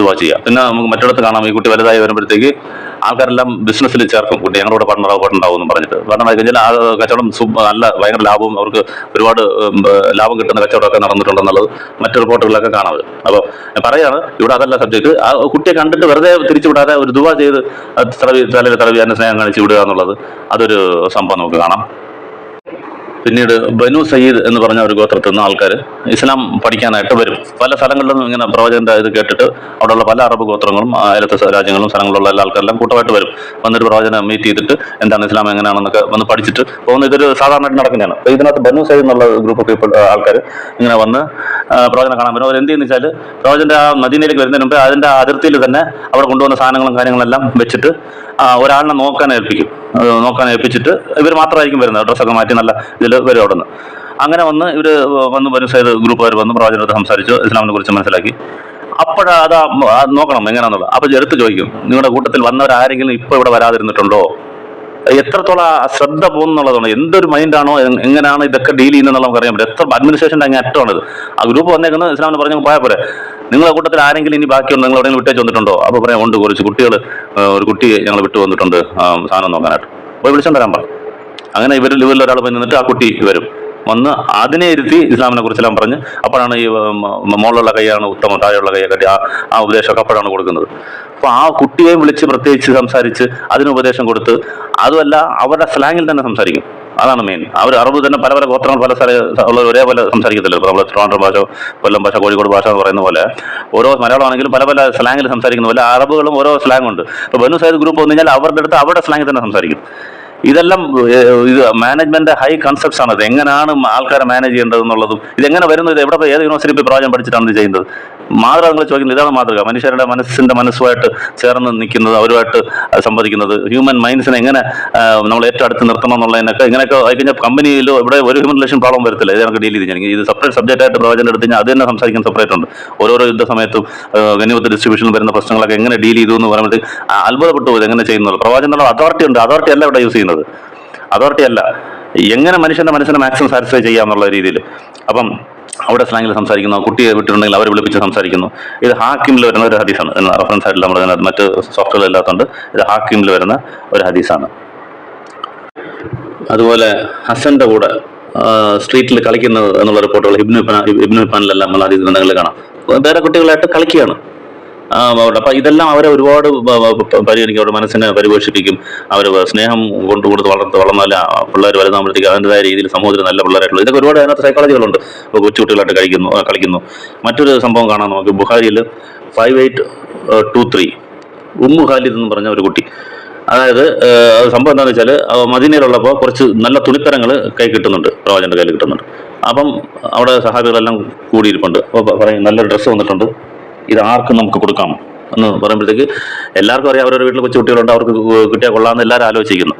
ദുവാ ചെയ്യാം. പിന്നെ നമുക്ക് മറ്റിടത്ത് കാണാം. ഈ കുട്ടി വലുതായി വരുമ്പോഴത്തേക്ക് ആൾക്കാരെല്ലാം ബിസിനസ്സിൽ ചേർക്കും. കുട്ടി ഞങ്ങളുടെ പാർട്ണറാവും പാർട്ണറാവും എന്ന് പറഞ്ഞിട്ട്. പാർട്ണറായി കഴിഞ്ഞാൽ ആ കച്ചവടം നല്ല ഭയങ്കര ലാഭവും അവർക്ക് ഒരുപാട് ലാഭം കിട്ടുന്ന കച്ചവടമൊക്കെ നടന്നിട്ടുണ്ടെന്നുള്ളത് മറ്റു റിപ്പോർട്ടുകളൊക്കെ കാണാം അപ്പോൾ പറയാണ് ഇവിടെ അതല്ല സബ്ജക്ട് ആ കുട്ടിയെ കണ്ടിട്ട് വെറുതെ തിരിച്ചു വിടാതെ ഒരു ദുവാ ചെയ്ത് തടവി തലയിൽ തടവി അതിനെ സ്നേഹം കാണിച്ച് വിടുക എന്നുള്ളത് അതൊരു സംഭവം നമുക്ക് കാണാം. പിന്നീട് ബനു സയ്യിദ് എന്ന് പറഞ്ഞ ഒരു ഗോത്രത്തിൽ നിന്ന് ആൾക്കാർ ഇസ്ലാം പഠിക്കാനായിട്ട് വരും. പല സ്ഥലങ്ങളിൽ നിന്നും ഇങ്ങനെ പ്രവചനത്തെ ഇത് കേട്ടിട്ട് അവിടെയുള്ള പല അറബ് ഗോത്രങ്ങളും അയലത്തെ രാജ്യങ്ങളും സ്ഥലങ്ങളിലുള്ള എല്ലാ ആൾക്കാരെല്ലാം കൂട്ടമായിട്ട് വരും. വന്നിട്ട് പ്രവചനം മീറ്റ് ചെയ്തിട്ട് എന്താണ് ഇസ്ലാം എങ്ങനെയാണെന്നൊക്കെ വന്ന് പഠിച്ചിട്ട് പോകുന്ന ഇതൊരു സാധാരണയായിട്ട് നടക്കുന്നതാണ്. അപ്പോൾ ഇതിനകത്ത് ബനു സയ്യിദ് എന്നുള്ള ഗ്രൂപ്പ് ഓഫ് പീപ്പിൾ ആൾക്കാർ ഇങ്ങനെ വന്ന് പ്രവചനം കാണാൻ വരും. അവർ എന്ത് ചെയ്യുന്ന വെച്ചാൽ പ്രവചന്റെ ആ മദീനയിലേക്ക് വരുന്നതിന് മുമ്പ് അതിന്റെ അതിർത്തിയിൽ തന്നെ അവർ കൊണ്ടുവന്ന സാധനങ്ങളും കാര്യങ്ങളെല്ലാം വെച്ചിട്ട് ഒരാളിനെ നോക്കാൻ ഏൽപ്പിക്കും. നോക്കാൻ ഏൽപ്പിച്ചിട്ട് ഇവർ മാത്രമായിരിക്കും വരുന്നത്. ഡ്രസ്സൊക്കെ മാറ്റി നല്ല ഇതിൽ വരും അവിടെ നിന്ന് അങ്ങനെ വന്ന് ഇവർ വന്ന് വരും സൈഡ് ഗ്രൂപ്പുകാർ വന്ന് പ്രവാചകനോട് സംസാരിച്ചു ഇസ്ലാമിനെ കുറിച്ച് മനസ്സിലാക്കി. അപ്പോഴാ അത് ആ- ആ നോക്കണം എങ്ങനെയാണെന്നുള്ളത് അപ്പോൾ എടുത്ത് ചോദിക്കും നിങ്ങളുടെ കൂട്ടത്തിൽ വന്നവരാരെങ്കിലും ഇപ്പോൾ ഇവിടെ വരാതിരുന്നിട്ടുണ്ടോ? എത്രത്തോളം ശ്രദ്ധ പോകുന്നുള്ളതാണ് എന്തൊരു മൈൻഡാണോ എങ്ങനെയാണ് ഇതൊക്കെ ഡീൽ ചെയ്യുന്നത് നമുക്ക് അറിയാൻ പറ്റും. എത്ര അഡ്മിനിസ്ട്രേഷന്റെ അങ്ങ് അറ്റമാണിത്. ആ ഗ്രൂപ്പ് വന്നേക്കുന്നത് ഇസ്ലാമിന് പറഞ്ഞു പോയാൽ പോരെ. നിങ്ങളെ കൂട്ടത്തിൽ ആരെങ്കിലും ഇനി ബാക്കിയുണ്ട് നിങ്ങൾ എവിടെയെങ്കിലും വിട്ടേച്ച് വന്നിട്ടുണ്ടോ? അപ്പോൾ പറയാം ഉണ്ട് കുറച്ച് കുട്ടികൾ ഒരു കുട്ടി ഞങ്ങൾ വിട്ടു വന്നിട്ടുണ്ട് സാധനം നോക്കാനായിട്ട്. പോയി വിളിച്ചോണ്ട് വരാൻ പറഞ്ഞു അങ്ങനെ ഇവരിൽ ഇവരിൽ ഒരാൾ പോയി നിന്നിട്ട് ആ കുട്ടി വരും. വന്ന് അതിനെ ഇരുത്തി ഇസ്ലാമിനെ കുറിച്ചെല്ലാം പറഞ്ഞ് അപ്പോഴാണ് ഈ മോളുള്ള കൈയാണ് ഉത്തമം താഴെയുള്ള കൈയെ കട്ടി ആ ആ ഉപദേശമൊക്കെ അപ്പോഴാണ് കൊടുക്കുന്നത്. അപ്പോൾ ആ കുട്ടിയെയും വിളിച്ച് പ്രത്യേകിച്ച് സംസാരിച്ച് അതിന് ഉപദേശം കൊടുത്ത് അതുമല്ല അവരുടെ സ്ലാങ്ങിൽ തന്നെ സംസാരിക്കും. അതാണ് മെയിൻ അവർ അറബ് തന്നെ പല പല ഗോത്രങ്ങൾ പല സ്ഥല ഉള്ളവർ ഒരേപോലെ സംസാരിക്കത്തില്ല. നമ്മൾ ട്രിവാൻഡ്രം ഭാഷ കൊല്ലം ഭാഷ കോഴിക്കോട് ഭാഷ എന്ന് പറയുന്ന പോലെ ഓരോ മലയാളമാണെങ്കിലും പല പല സ്ലാങ്ങിൽ സംസാരിക്കുന്ന പോലെ അറബുകളും ഓരോ സ്ലാങ് ഉണ്ട് ഇപ്പോൾ ബനു സൈദ് ഗ്രൂപ്പ് വന്നു കഴിഞ്ഞാൽ അവരുടെ അടുത്ത് അവരുടെ സ്ലാങ്ങിൽ തന്നെ സംസാരിക്കും. ഇതെല്ലാം ഇത് മാനേജ്മെന്റ് ഹൈ കൺസെപ്റ്റ്സ് ആണ്. അത് എങ്ങനെയാണ് ആൾക്കാരെ മാനേജ് ചെയ്യേണ്ടത് എന്നുള്ളതും ഇത് എങ്ങനെ വരുന്നത് എവിടെ ഏത് യൂണിവേഴ്സിറ്റി പ്രവചനം പഠിച്ചിട്ടാണ് ഇത് ചെയ്യുന്നത്? മാതൃക നിങ്ങൾ ചോദിക്കുന്നത് ഇതാണ് മാതൃക. മനുഷ്യരുടെ മനസ്സിന്റെ മനസ്സുമായിട്ട് ചേർന്ന് നിൽക്കുന്നത് അവരുമായിട്ട് സംവദിക്കുന്നത്. ഹ്യൂമൻ മൈൻഡ്സിനെ എങ്ങനെ നമ്മൾ ഏറ്റവും അടുത്ത് നിർത്തണം എന്നുള്ളതിനൊക്കെ ഇങ്ങനെയൊക്കെ ആയി കഴിഞ്ഞാൽ കമ്പനിയിലോ ഇവിടെ ഒരു ഹ്യൂമൻ റിലേഷൻ പ്രോബ്ലം വരത്തില്ല. ഇത് നമുക്ക് ഡീൽ ചെയ്ത് ഞാൻ ഇത് സെപ്പറേറ്റ് സബ്ജക്റ്റ് ആയിട്ട് പ്രവചനം എടുത്ത് കഴിഞ്ഞാൽ അത് തന്നെ സംസാരിക്കാൻ സെപ്പറേറ്റ് ഉണ്ട്. ഓരോരോ യുദ്ധ സമയത്തും ഗണ്യവത്ത് ഡിസ്ട്രിബ്യൂഷനിൽ വരുന്ന പ്രശ്നങ്ങളൊക്കെ എങ്ങനെ ഡീൽ ചെയ്തു എന്ന് പറയുമ്പോൾ അത്ഭുതപ്പെട്ടു പോയത് എങ്ങനെ ചെയ്യുന്നുള്ളൂ പ്രവാചകനുള്ള അതോറിറ്റി ഉണ്ട്. അതോറിറ്റി അല്ല ഇവിടെ യൂസ് ചെയ്യുന്നത്. അതോറിറ്റി അല്ല. എങ്ങനെ മനുഷ്യന്റെ മനസ്സിനെ മാക്സിമം സാറ്റിസ്ഫൈ ചെയ്യാന്നുള്ള രീതിയിൽ. അപ്പം അവിടെ സ്ലാങ്ങിൽ സംസാരിക്കുന്നു കുട്ടിയെ വിട്ടിട്ടുണ്ടെങ്കിൽ അവരെ വിളിപ്പിച്ച് സംസാരിക്കുന്നു. ഇത് ഹാക്കിമിൽ വരുന്ന ഒരു ഹദീസാണ്. റഫറൻസ് ആയിട്ട് നമ്മൾ മറ്റ് സോഫ്റ്റ്വെയർ ഇല്ലാത്തതുകൊണ്ട് ഇത് ഹാക്കിമിൽ വരുന്ന ഒരു ഹദീസാണ്. അതുപോലെ ഹസന്റെ കൂടെ സ്ട്രീറ്റിൽ കളിക്കുന്നത് എന്നുള്ള റിപ്പോർട്ടുകൾ ഇബ്നു ഇബ്ന- ഇബ്നു ഗ്രന്ഥങ്ങളിൽ കാണാം. വേറെ കുട്ടികളായിട്ട് കളിക്കുകയാണ്. ആ, അവിടെ അപ്പൊ ഇതെല്ലാം അവരെ ഒരുപാട് പരിഗണിക്കും. അവരുടെ മനസ്സിനെ പരിപോഷിപ്പിക്കും. അവർ സ്നേഹം കൊണ്ട് കൊടുത്ത് വളർത്ത് വളർന്നല്ല. പിള്ളേർ വലുതാകുമ്പോഴത്തേക്ക് അതിന്റെതായ രീതിയിൽ സമൂഹത്തിൽ നല്ല പിള്ളേരായിട്ടുള്ള ഇതൊക്കെ ഒരുപാട് അതിനകത്ത് സൈക്കോളജികളുണ്ട് കൊച്ചുകുട്ടികളായിട്ട് കഴിക്കുന്നു കളിക്കുന്നു. മറ്റൊരു സംഭവം കാണാം നമുക്ക്. ബുഹാരിയിൽ ഫൈവ് എയ്റ്റ് ടു ത്രീ ഉമ്മു ഖാലിദ് എന്ന് പറഞ്ഞ ഒരു കുട്ടി. അതായത് സംഭവം എന്താണെന്ന് വെച്ചാൽ മദീനയിലുള്ളപ്പോൾ കുറച്ച് നല്ല തുണിത്തരങ്ങൾ കൈ കിട്ടുന്നുണ്ട്. പ്രവാചന്റെ കയ്യിൽ കിട്ടുന്നുണ്ട്. അപ്പം അവിടെ സഹാബികളെല്ലാം കൂടിയിരിപ്പുണ്ട്. അപ്പോൾ പറയും നല്ലൊരു ഡ്രസ്സ് വന്നിട്ടുണ്ട്. ഇത് ആർക്കും നമുക്ക് കൊടുക്കാം എന്ന് പറയുമ്പോഴത്തേക്ക് എല്ലാവർക്കും അറിയാം അവരവരുടെ വീട്ടിൽ കൊച്ചു കുട്ടികളുണ്ട് അവർക്ക് കിട്ടിയാൽ കൊള്ളാമെന്ന് എല്ലാവരും ആലോചിക്കുന്നു.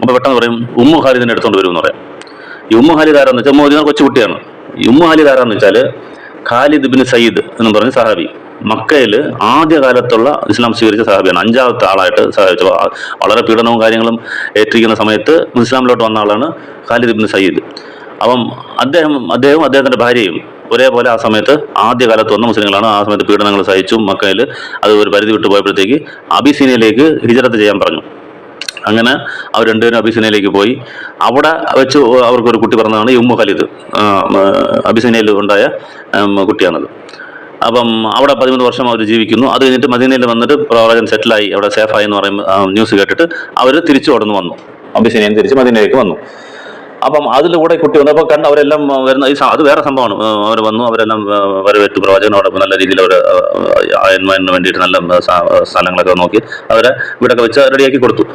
അപ്പോൾ പെട്ടെന്ന് പറയും ഉമ്മു ഹാലിദിനെ എടുത്തുകൊണ്ട് വരുമെന്ന് പറയാം. ഈ ഉമ്മു ആരാന്ന് വെച്ചാൽ മോദിന കൊച്ചു കുട്ടിയാണ് ഈ ഉമ്മു ആരാന്ന് വെച്ചാൽ ഖാലിദ് ബിൻ സയ്യിദ് എന്ന് പറഞ്ഞ സഹാബി. മക്കയിൽ ആദ്യകാലത്തുള്ള ഇസ്ലാം സ്വീകരിച്ച സഹാബിയാണ്. അഞ്ചാമത്തെ ആളായിട്ട് സഹായിച്ചു വളരെ പീഡനവും കാര്യങ്ങളും ഏറ്റിരിക്കുന്ന സമയത്ത് ഇസ്ലാമിലോട്ട് വന്ന ആളാണ് ഖാലിദ് ബിൻ സയ്യിദ്. അപ്പം അദ്ദേഹം അദ്ദേഹവും അദ്ദേഹത്തിന്റെ ഭാര്യയും ഒരേപോലെ ആ സമയത്ത് ആദ്യകാലത്ത് വന്ന മുസ്ലിങ്ങളാണ്. ആ സമയത്ത് പീഡനങ്ങൾ സഹിച്ചു മക്കയിൽ അത് ഒരു പരിധി വിട്ടു പോയപ്പോഴത്തേക്ക് അബിസീനയിലേക്ക് ഹിജറത്ത് ചെയ്യാൻ പറഞ്ഞു. അങ്ങനെ അവർ രണ്ടുപേരും അബിസിനയിലേക്ക് പോയി. അവിടെ വെച്ച് അവർക്കൊരു കുട്ടി പറഞ്ഞതാണ് ഉമ്മു ഖലിദ്. അബിസിനയിൽ ഉണ്ടായ കുട്ടിയാണത്. അപ്പം അവിടെ പതിമൂന്ന് വർഷം അവർ ജീവിക്കുന്നു. അത് കഴിഞ്ഞിട്ട് മദീനയിൽ വന്നിട്ട് പ്രവാചകൻ സെറ്റിലായി. അവിടെ സേഫായി എന്ന് പറയുമ്പോൾ ന്യൂസ് കേട്ടിട്ട് അവർ തിരിച്ചു കടന്നു വന്നു. അബിസിനിയൻ തിരിച്ച് മദീനയിലേക്ക് വന്നു. അപ്പം അതിലൂടെ കുട്ടി വന്നു. അപ്പം കണ്ട് അവരെല്ലാം വരുന്ന ഈ അത് വേറെ സംഭവമാണ്. അവർ വന്നു അവരെല്ലാം വരവേറ്റു. പ്രവാചകനോടൊപ്പം നല്ല രീതിയിൽ അവർ എൻവയറിന് വേണ്ടിയിട്ട് നല്ല സ്ഥലങ്ങളൊക്കെ നോക്കി അവരെ വീടൊക്കെ വെച്ച് റെഡിയാക്കി കൊടുത്തു.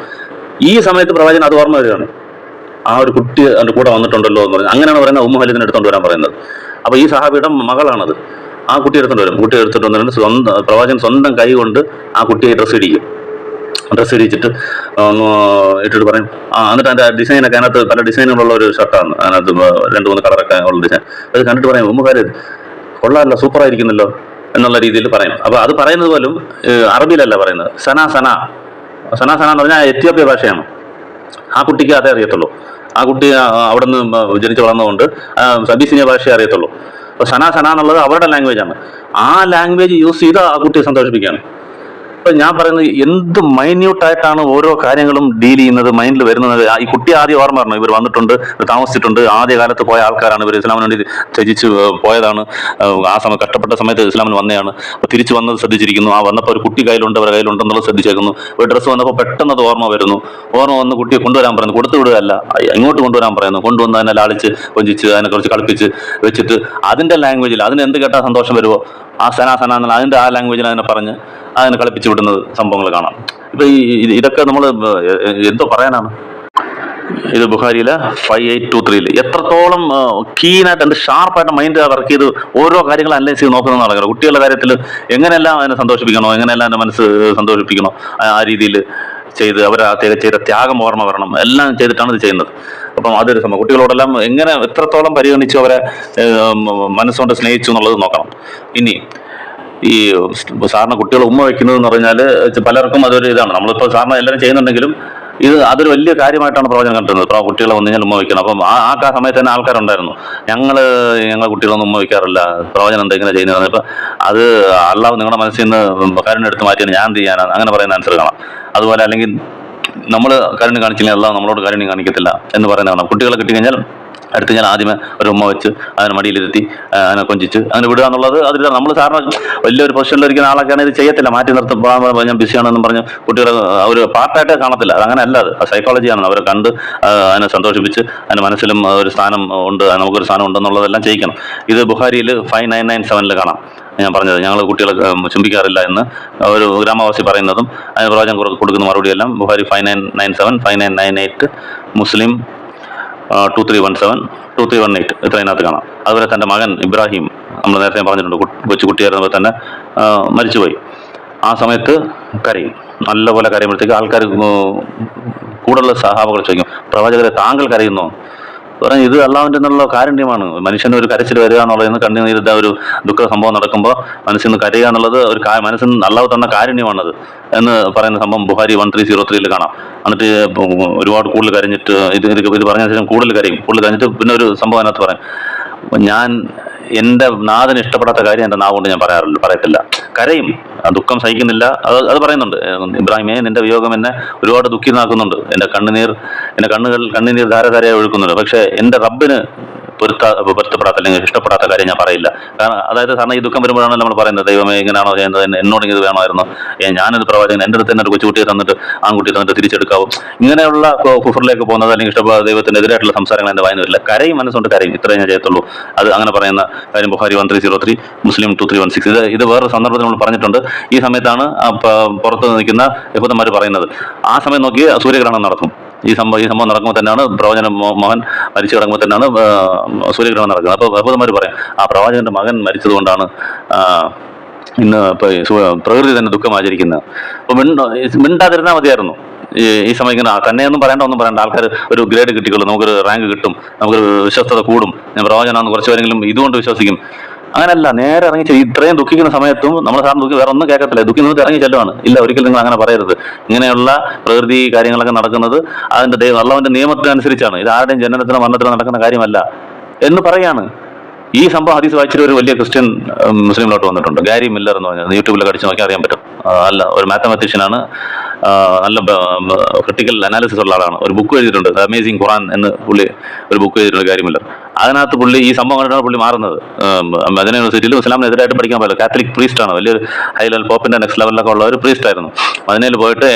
ഈ സമയത്ത് പ്രവാചകൻ അത് ഓർമ്മ വരികയാണ്. ആ ഒരു കുട്ടി അതിന്റെ കൂടെ വന്നിട്ടുണ്ടല്ലോ എന്ന് പറഞ്ഞു അങ്ങനെയാണ് പറയുന്നത് ഉമ്മ ഹലിദിനെ എടുത്തുകൊണ്ട് വരാൻ പറയുന്നത്. അപ്പോൾ ഈ സഹാബിയുടെ മകളാണത്. ആ കുട്ടി എടുത്തുകൊണ്ട് വരും. കുട്ടി എടുത്തിട്ട് വന്നിട്ട് സ്വന്തം പ്രവാചകൻ സ്വന്തം കൈ കൊണ്ട് ആ കുട്ടിയെ ഡ്രസ്സ് ഇടിക്കും. ഡ്രസ്സ് ഇടിച്ചിട്ട് ഇട്ടിട്ട് പറയും. ആ എന്നിട്ട് അതിന്റെ ഡിസൈനൊക്കെ അതിനകത്ത് പല ഡിസൈനുകളുള്ള ഒരു ഷർട്ടാണ് അതിനകത്ത് രണ്ട് മൂന്ന് കളറൊക്കെ ഉള്ള ഡിസൈൻ അത് കണ്ടിട്ട് പറയും ഉമ്മക്കാര് കൊള്ളാമല്ലോ സൂപ്പറായിരിക്കുന്നല്ലോ എന്നുള്ള രീതിയിൽ പറയും. അപ്പോൾ അത് പറയുന്നത് പോലും അറബിയിലല്ല പറയുന്നത്. സന സന. സന സന എന്ന് പറഞ്ഞാൽ എത്യോപ്യ ഭാഷയാണ്. ആ കുട്ടിക്ക് അതേ അറിയത്തുള്ളൂ. ആ കുട്ടി അവിടെ നിന്ന് ജനിച്ചു വളർന്നതുകൊണ്ട് സബീസിനിയ ഭാഷയെ അറിയത്തുള്ളൂ. അപ്പോൾ സന സന എന്നുള്ളത് അവരുടെ ലാംഗ്വേജ് ആണ്. ആ ലാംഗ്വേജ് യൂസ് ചെയ്ത് ആ കുട്ടിയെ സന്തോഷിപ്പിക്കുകയാണ്. ഇപ്പൊ ഞാൻ പറയുന്നത് എന്ത് മൈന്യൂട്ടായിട്ടാണ് ഓരോ കാര്യങ്ങളും ഡീൽ ചെയ്യുന്നത് മൈൻഡിൽ വരുന്നത്? ഈ കുട്ടി ആദ്യം ഓർമ്മ പറഞ്ഞു ഇവർ വന്നിട്ടുണ്ട് താമസിച്ചിട്ടുണ്ട്. ആദ്യ കാലത്ത് പോയ ആൾക്കാരാണ് ഇവർ ഇസ്ലാമിന് വേണ്ടി ത്യജിച്ച് പോയതാണ്. ആ സമയം കഷ്ടപ്പെട്ട സമയത്ത് ഇസ്ലാമിന് വന്നതാണ് തിരിച്ചു വന്നത് ശ്രദ്ധിച്ചിരിക്കുന്നു. ആ വന്നപ്പോൾ ഒരു കുട്ടി കയ്യിലുണ്ട് അവരുടെ കയ്യിലുണ്ടെന്നുള്ളത് ശ്രദ്ധിച്ചേക്കുന്നു. ഒരു ഡ്രസ്സ് വന്നപ്പോൾ പെട്ടെന്ന് അത് ഓർമ്മ വരുന്നു. ഓർമ്മ വന്ന് കുട്ടിയെ കൊണ്ടുവരാൻ പറയുന്നു. കൊടുത്തു വിടുകയല്ല. ഇങ്ങോട്ട് കൊണ്ടുവരാൻ പറയുന്നു. കൊണ്ടുവന്ന് അതിനെ ലാളിച്ച് കൊഞ്ചിച്ച് അതിനെ കുറച്ച് കളിപ്പിച്ച് വെച്ചിട്ട് അതിന്റെ ലാംഗ്വേജിൽ അതിന് എന്ത് കേട്ടാൽ സന്തോഷം വരുമോ ആ സന സന എന്നുള്ള അതിന്റെ ആ ലാംഗ്വേജിൽ അതിനെ പറഞ്ഞ് അതിനെ കളിപ്പിച്ച് വിടുന്നത് സംഭവങ്ങൾ കാണാം. ഇപ്പൊ ഈ ഇതൊക്കെ നമ്മൾ എന്തോ പറയാനാണ്? ഇത് ബുഹാരിയിലെ ഫൈവ് എയ്റ്റ് ടു ത്രീയിൽ എത്രത്തോളം കീനായിട്ട് എന്ത് ഷാർപ്പായിട്ട് മൈൻഡ് വർക്ക് ചെയ്ത് ഓരോ കാര്യങ്ങൾ അനലൈസ് ചെയ്ത് നോക്കുന്നത് നടക്കുന്നത് കുട്ടികളുടെ കാര്യത്തിൽ എങ്ങനെയെല്ലാം അതിനെ സന്തോഷിപ്പിക്കണോ എങ്ങനെയെല്ലാം എന്റെ മനസ്സ് സന്തോഷിപ്പിക്കണോ ആ- രീതിയിൽ ചെയ്ത് അവർ ചെയ്ത ത്യാഗം ഓർമ്മ വരണം എല്ലാം ചെയ്തിട്ടാണ് ഇത് ചെയ്യുന്നത്. അപ്പം അതൊരു സംഭവം. കുട്ടികളോടെല്ലാം എങ്ങനെ എത്രത്തോളം പരിഗണിച്ചു അവരെ മനസ്സുകൊണ്ട് സ്നേഹിച്ചു എന്നുള്ളത് നോക്കണം. ഇനി ഈ സാറിന് കുട്ടികൾ ഉമ്മ വെക്കുന്നത് എന്ന് പറഞ്ഞാൽ പലർക്കും അതൊരു ഇതാണ്. നമ്മളിപ്പോൾ സാറിന് എല്ലാവരും ചെയ്യുന്നുണ്ടെങ്കിലും ഇത് അതൊരു വലിയ കാര്യമായിട്ടാണ് പ്രവചനം കണ്ടിരുന്നത്. കുട്ടികളെ വന്നു കഴിഞ്ഞാൽ ഉമ്മ വയ്ക്കണം അപ്പം ആ ആ സമയത്ത് തന്നെ ആൾക്കാരുണ്ടായിരുന്നു. ഞങ്ങൾ ഞങ്ങളെ കുട്ടികളൊന്നും ഉമ്മ വയ്ക്കാറില്ല പ്രവചനം എന്തെങ്കിലും ചെയ്യുന്നത് ഇപ്പം അത് അള്ളാഹ് നിങ്ങളുടെ മനസ്സിൽ നിന്ന് കരുണ എടുത്ത് മാറ്റിയാണ് ഞാൻ എന്ത് ചെയ്യാനാണ് അങ്ങനെ പറയുന്ന ആൻസർ കാണാം അതുപോലെ അല്ലെങ്കിൽ നമ്മൾ കാരുണ്യം കാണിച്ചില്ല അല്ല നമ്മളോട് കാരുണ്യം കാണിക്കത്തില്ല എന്ന് പറയുന്നതാണ്. കുട്ടികളെ കിട്ടിക്കഴിഞ്ഞാൽ അടുത്ത് ഞാൻ ആദ്യമേ ഒരു ഉമ്മ വെച്ച് അതിനെ മടിയിലിരുത്തി അതിനെ കൊഞ്ചിച്ച് അങ്ങനെ വിടുക എന്നുള്ളത് അതിൽ നമ്മൾ സാറിന് വലിയൊരു പൊസിഷനിലിരിക്കുന്ന ആളൊക്കെയാണ് ഇത് ചെയ്യത്തില്ല. മാറ്റി നിർത്തും ഞാൻ ബിസിയാണെന്നും പറഞ്ഞ് കുട്ടികളെ അവർ പാർട്ടായിട്ട് കാണത്തില്ല. അത് അങ്ങനെ അല്ല അത്. സൈക്കോളജിയാണ് അവരെ കണ്ട് അതിനെ സന്തോഷിപ്പിച്ച് അതിന് മനസ്സിലും ഒരു സ്ഥാനം ഉണ്ട് നമുക്കൊരു സ്ഥാനം ഉണ്ടെന്നുള്ളതെല്ലാം ചെയ്യിക്കണം. ഇത് ബുഹാരിയിൽ ഫൈവ് നയൻ നയൻ സെവനിൽ കാണാം. ഞാൻ പറഞ്ഞത്. ഞങ്ങൾ കുട്ടികളെ ചുംബിക്കാറില്ല എന്ന് ഒരു ഗ്രാമവാസി പറയുന്നതും അതിന് പ്രവചനം കൊടു- കൊടുക്കുന്ന മറുപടിയെല്ലാം Bukhari five nine nine seven five nine nine eight മുസ്ലിം two three one seven two three one eight ഇത്രയതിനകത്ത് കാണാം. അതുപോലെ തന്റെ മകൻ ഇബ്രാഹിം നമ്മൾ നേരത്തെ പറഞ്ഞിട്ടുണ്ട് കൊച്ചു കുട്ടിയായിരുന്നപ്പോൾ തന്നെ മരിച്ചുപോയി. ആ സമയത്ത് കരയും. നല്ലപോലെ കരയുമ്പോഴത്തേക്ക് ആൾക്കാർ കൂടുതലുള്ള സഹാബകൾ ചോദിക്കും പ്രവാചകരെ താങ്കൾ കരയുന്നോ? പറഞ്ഞാൽ ഇത് അള്ളാഹുവിന്റെ എന്നുള്ള കാരുണ്യമാണ്. മനുഷ്യന് ഒരു കരച്ചിൽ വരിക എന്നുള്ളത് കണ്ണുനീരുന്ന ഒരു ദുഃഖ സംഭവം നടക്കുമ്പോൾ മനസ്സിൽ കരയുക എന്നുള്ളത് ഒരു മനസ്സിൽ അള്ളാഹു തന്ന കാരുണ്യമാണത് എന്ന് പറയുന്ന സംഭവം ബുഹാരി വൺ ത്രീ സീറോ ത്രീയിൽ കാണാം. എന്നിട്ട് ഒരുപാട് കൂടുതൽ കരഞ്ഞിട്ട് ഇത് ഇത് ഇത് പറഞ്ഞ ശേഷം കൂടുതൽ കരയും. കൂടുതൽ കരഞ്ഞിട്ട് പിന്നെ ഒരു സംഭവം അതിനകത്ത് പറയും. ഞാൻ എന്റെ നാഥന് ഇഷ്ടപ്പെടാത്ത കാര്യം എന്റെ നാവ് കൊണ്ട് ഞാൻ പറയാറില്ല പറയത്തില്ല. കരയും. ദുഃഖം സഹിക്കുന്നില്ല. അത് അത് പറയുന്നുണ്ട്. ഇബ്രാഹിമേ നിന്റെ വിയോഗം എന്നെ ഒരുപാട് ദുഃഖിതനാക്കുന്നുണ്ട്. എന്റെ കണ്ണുനീർ എന്റെ കണ്ണുകൾ കണ്ണുനീർ ധാരധാരയായി ഒഴുക്കുന്നുണ്ട്. പക്ഷേ എന്റെ റബ്ബിന് പൊരുത്ത പൊരുത്തപ്പെടാത്ത അല്ലെങ്കിൽ ഇഷ്ടപ്പെടാത്ത കാര്യം ഞാൻ പറയില്ല. കാരണം അതായത് കാരണം ഈ ദുഃഖം വരുമ്പോഴാണ് നമ്മൾ പറയുന്നത് ദൈവമേ ഇങ്ങനെയാണോ ചെയ്യുന്നത് എന്നെ- എന്നോട് ഇത് വേണമായിരുന്നു. ഞാനൊരു പ്രവാചകൻ എന്റെ അടുത്ത് തന്നെ ഒരു കൊച്ചുകുട്ടിയെ തന്നിട്ട് ആൺകുട്ടിയെ തന്നിട്ട് തിരിച്ചെടുക്കാവും. ഇങ്ങനെയുള്ള കുഫറിലേക്ക് പോകുന്നത് അല്ലെങ്കിൽ ഇഷ്ടപ്പെടാത്ത ദൈവത്തിനെതിരായിട്ടുള്ള സംസാരങ്ങൾ എന്റെ വായന വരില്ല. കരയും മനസ്സുകൊണ്ട് കരയും. ഇത്രേ ഞാൻ ചെയ്യത്തുള്ളൂ. അത് അങ്ങനെ പറയുന്ന കാര്യം ബുഹാരി വൺ ത്രീ സീറോ ത്രീ മുസ്ലിം ടു ത്രീ വൺ സിക്സ് ഇത് ഇത് വേറൊരു സന്ദർഭത്തിൽ നമ്മൾ പറഞ്ഞിട്ടുണ്ട്. ഈ സമയത്താണ് പുറത്ത് നിൽക്കുന്ന യഹൂദന്മാർ പറയുന്നത്. ആ സമയം നോക്കി സൂര്യഗ്രഹണം നടക്കും. ഈ സംഭവം ഈ സംഭവം നടക്കുമ്പോൾ തന്നെയാണ് പ്രവചനം മകൻ മരിച്ചു കിടക്കുമ്പോൾ തന്നെയാണ് സൂര്യഗ്രഹണം നടക്കുന്നത്. അപ്പോൾ യഹൂദന്മാർ പറയാം. ആ പ്രവാചകന്റെ മകൻ മരിച്ചതുകൊണ്ടാണ് ഇന്ന് പ്രകൃതി തന്നെ ദുഃഖം ആചരിക്കുന്നത്. അപ്പൊ മിണ്ട മിണ്ടാതിരുന്നാൽ മതിയായിരുന്നു. ഈ ആ, തന്നെയൊന്നും പറയണ്ട ഒന്നും പറയണ്ട. ആൾക്കാർ ഒരു ഗ്രേഡ് കിട്ടിക്കൊള്ളും. നമുക്കൊരു റാങ്ക് കിട്ടും. നമുക്കൊരു വിശ്വസ്തത കൂടും. ഞാൻ പ്രവചനമാണെന്ന് കുറച്ച് പേരെങ്കിലും ഇതുകൊണ്ട് വിശ്വസിക്കും. അങ്ങനല്ല നേരെ ഇറങ്ങി. ഇത്രയും ദുഃഖിക്കുന്ന സമയത്തും നമ്മൾ സാറിന് ദുഃഖി വേറെ ഒന്നും കേൾക്കത്തില്ല. ദുഃഖി നിന്നിട്ട് ഇറങ്ങി ചെല്ലുവാണ്. ഇല്ല ഒരിക്കലും നിങ്ങൾ അങ്ങനെ പറയരുത്. ഇങ്ങനെയുള്ള പ്രകൃതി കാര്യങ്ങളൊക്കെ നടക്കുന്നത് അതിന്റെ ദൈവം അള്ളാവിന്റെ നിയമത്തിനനുസരിച്ചാണ്. ഇത് ആരുടെയും ജനനത്തിനോ മരണത്തിനോ നടക്കുന്ന കാര്യമല്ല എന്ന് പറയാണ്. ഈ സംഭവം ഹദീസ് വായിച്ചിട്ട് ഒരു വലിയ ക്രിസ്ത്യൻ മുസ്ലിമിലോട്ട് വന്നിട്ടുണ്ട്. ഗാരി മില്ലർ എന്ന് പറഞ്ഞത് യൂട്യൂബിലൊക്കെ അടിച്ച് നോക്കി അറിയാൻ പറ്റും. അല്ല ഒരു മാത്തമാറ്റീഷ്യനാണ്. നല്ല ക്രിട്ടിക്കൽ അനാലിസിസ് ഉള്ള ആളാണ്. ഒരു ബുക്ക് എഴുതിയിട്ടുണ്ട്. അമേസിങ് ഖുറാൻ എന്ന് പുള്ളി ഒരു ബുക്ക് എഴുതിയിട്ടുണ്ട് ഗാരി മില്ലർ. അതിനകത്ത് പുള്ളി ഈ സംഭവം കണ്ടിട്ടാണ് പുള്ളി മാറുന്നത്. മദന യൂണിവേഴ്സിറ്റിയിൽ ഇസ്ലാമിനെതിരായിട്ട് പഠിക്കാൻ പറ്റില്ല കാത്തലിക് പ്രീസ്റ്റ് ആണ്. വലിയൊരു ഹൈ ലെവൽ പോപ്പിന്റെ നെക്സ്റ്റ് ലെവലിലൊക്കെ ഉള്ള ഒരു പ്രീസ്റ്റ് ആയിരുന്നു. മദനയിൽ പോയിട്ട്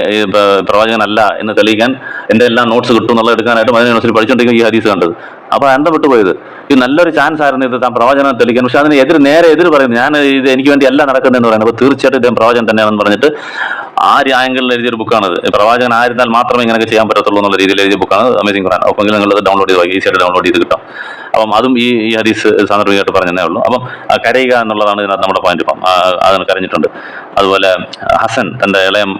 പ്രവാചകനല്ല എന്ന് തെളിയിക്കാൻ എന്റെ എല്ലാ നോട്ട്സ് കിട്ടും എന്നുള്ള എടുക്കാനായിട്ട് മദന യൂണിവേഴ്സിറ്റി പഠിച്ചുകൊണ്ടിരിക്കും ഈ ഹദീസ് കണ്ടത്. അപ്പോൾ അതെന്താ വിട്ടുപോയത്. ഇത് നല്ലൊരു ചാൻസ് ആയിരുന്നു ഇത് താൻ പ്രവചനം തെളിയിക്കാൻ. പക്ഷെ അതിന് എതിര് നേരെ എതിര് പറയുന്നു. ഞാൻ ഇത് എനിക്ക് വേണ്ടി എല്ലാം നടക്കുന്നതെന്ന് പറയുന്നത് അപ്പോൾ തീർച്ചയായിട്ടും ഇദ്ദേഹം പ്രവചനം തന്നെയാണെന്ന് പറഞ്ഞിട്ട് ആ ആംഗിളിൽ എഴുതിയൊരു ബുക്കാണത് പ്രവാചകൻ ആയിരുന്നാൽ മാത്രമേ ഇങ്ങനെയൊക്കെ ചെയ്യാൻ പറ്റത്തുള്ളൂ എന്നുള്ള രീതിയിൽ എഴുതിയ ബുക്കാണ് അമേസിംഗ് ഖുറാൻ അപ്പോൾ നിങ്ങൾ ഡൗൺലോഡ് ചെയ്ത് ഈസിയായിട്ട് ഡൗൺലോഡ് ചെയ്ത് കിട്ടും. അപ്പം അതും ഈ ഈ ഹദീസ് സാന്ദർഭികമായിട്ട് പറഞ്ഞതേ ഉള്ളൂ. അപ്പം കരയുക എന്നുള്ളതാണ് ഇതിനകത്ത് നമ്മുടെ പോയിന്റ് ഇപ്പം. അതിന് കരഞ്ഞിട്ടുണ്ട്. അതുപോലെ ഹസൻ തന്റെ ഇളയം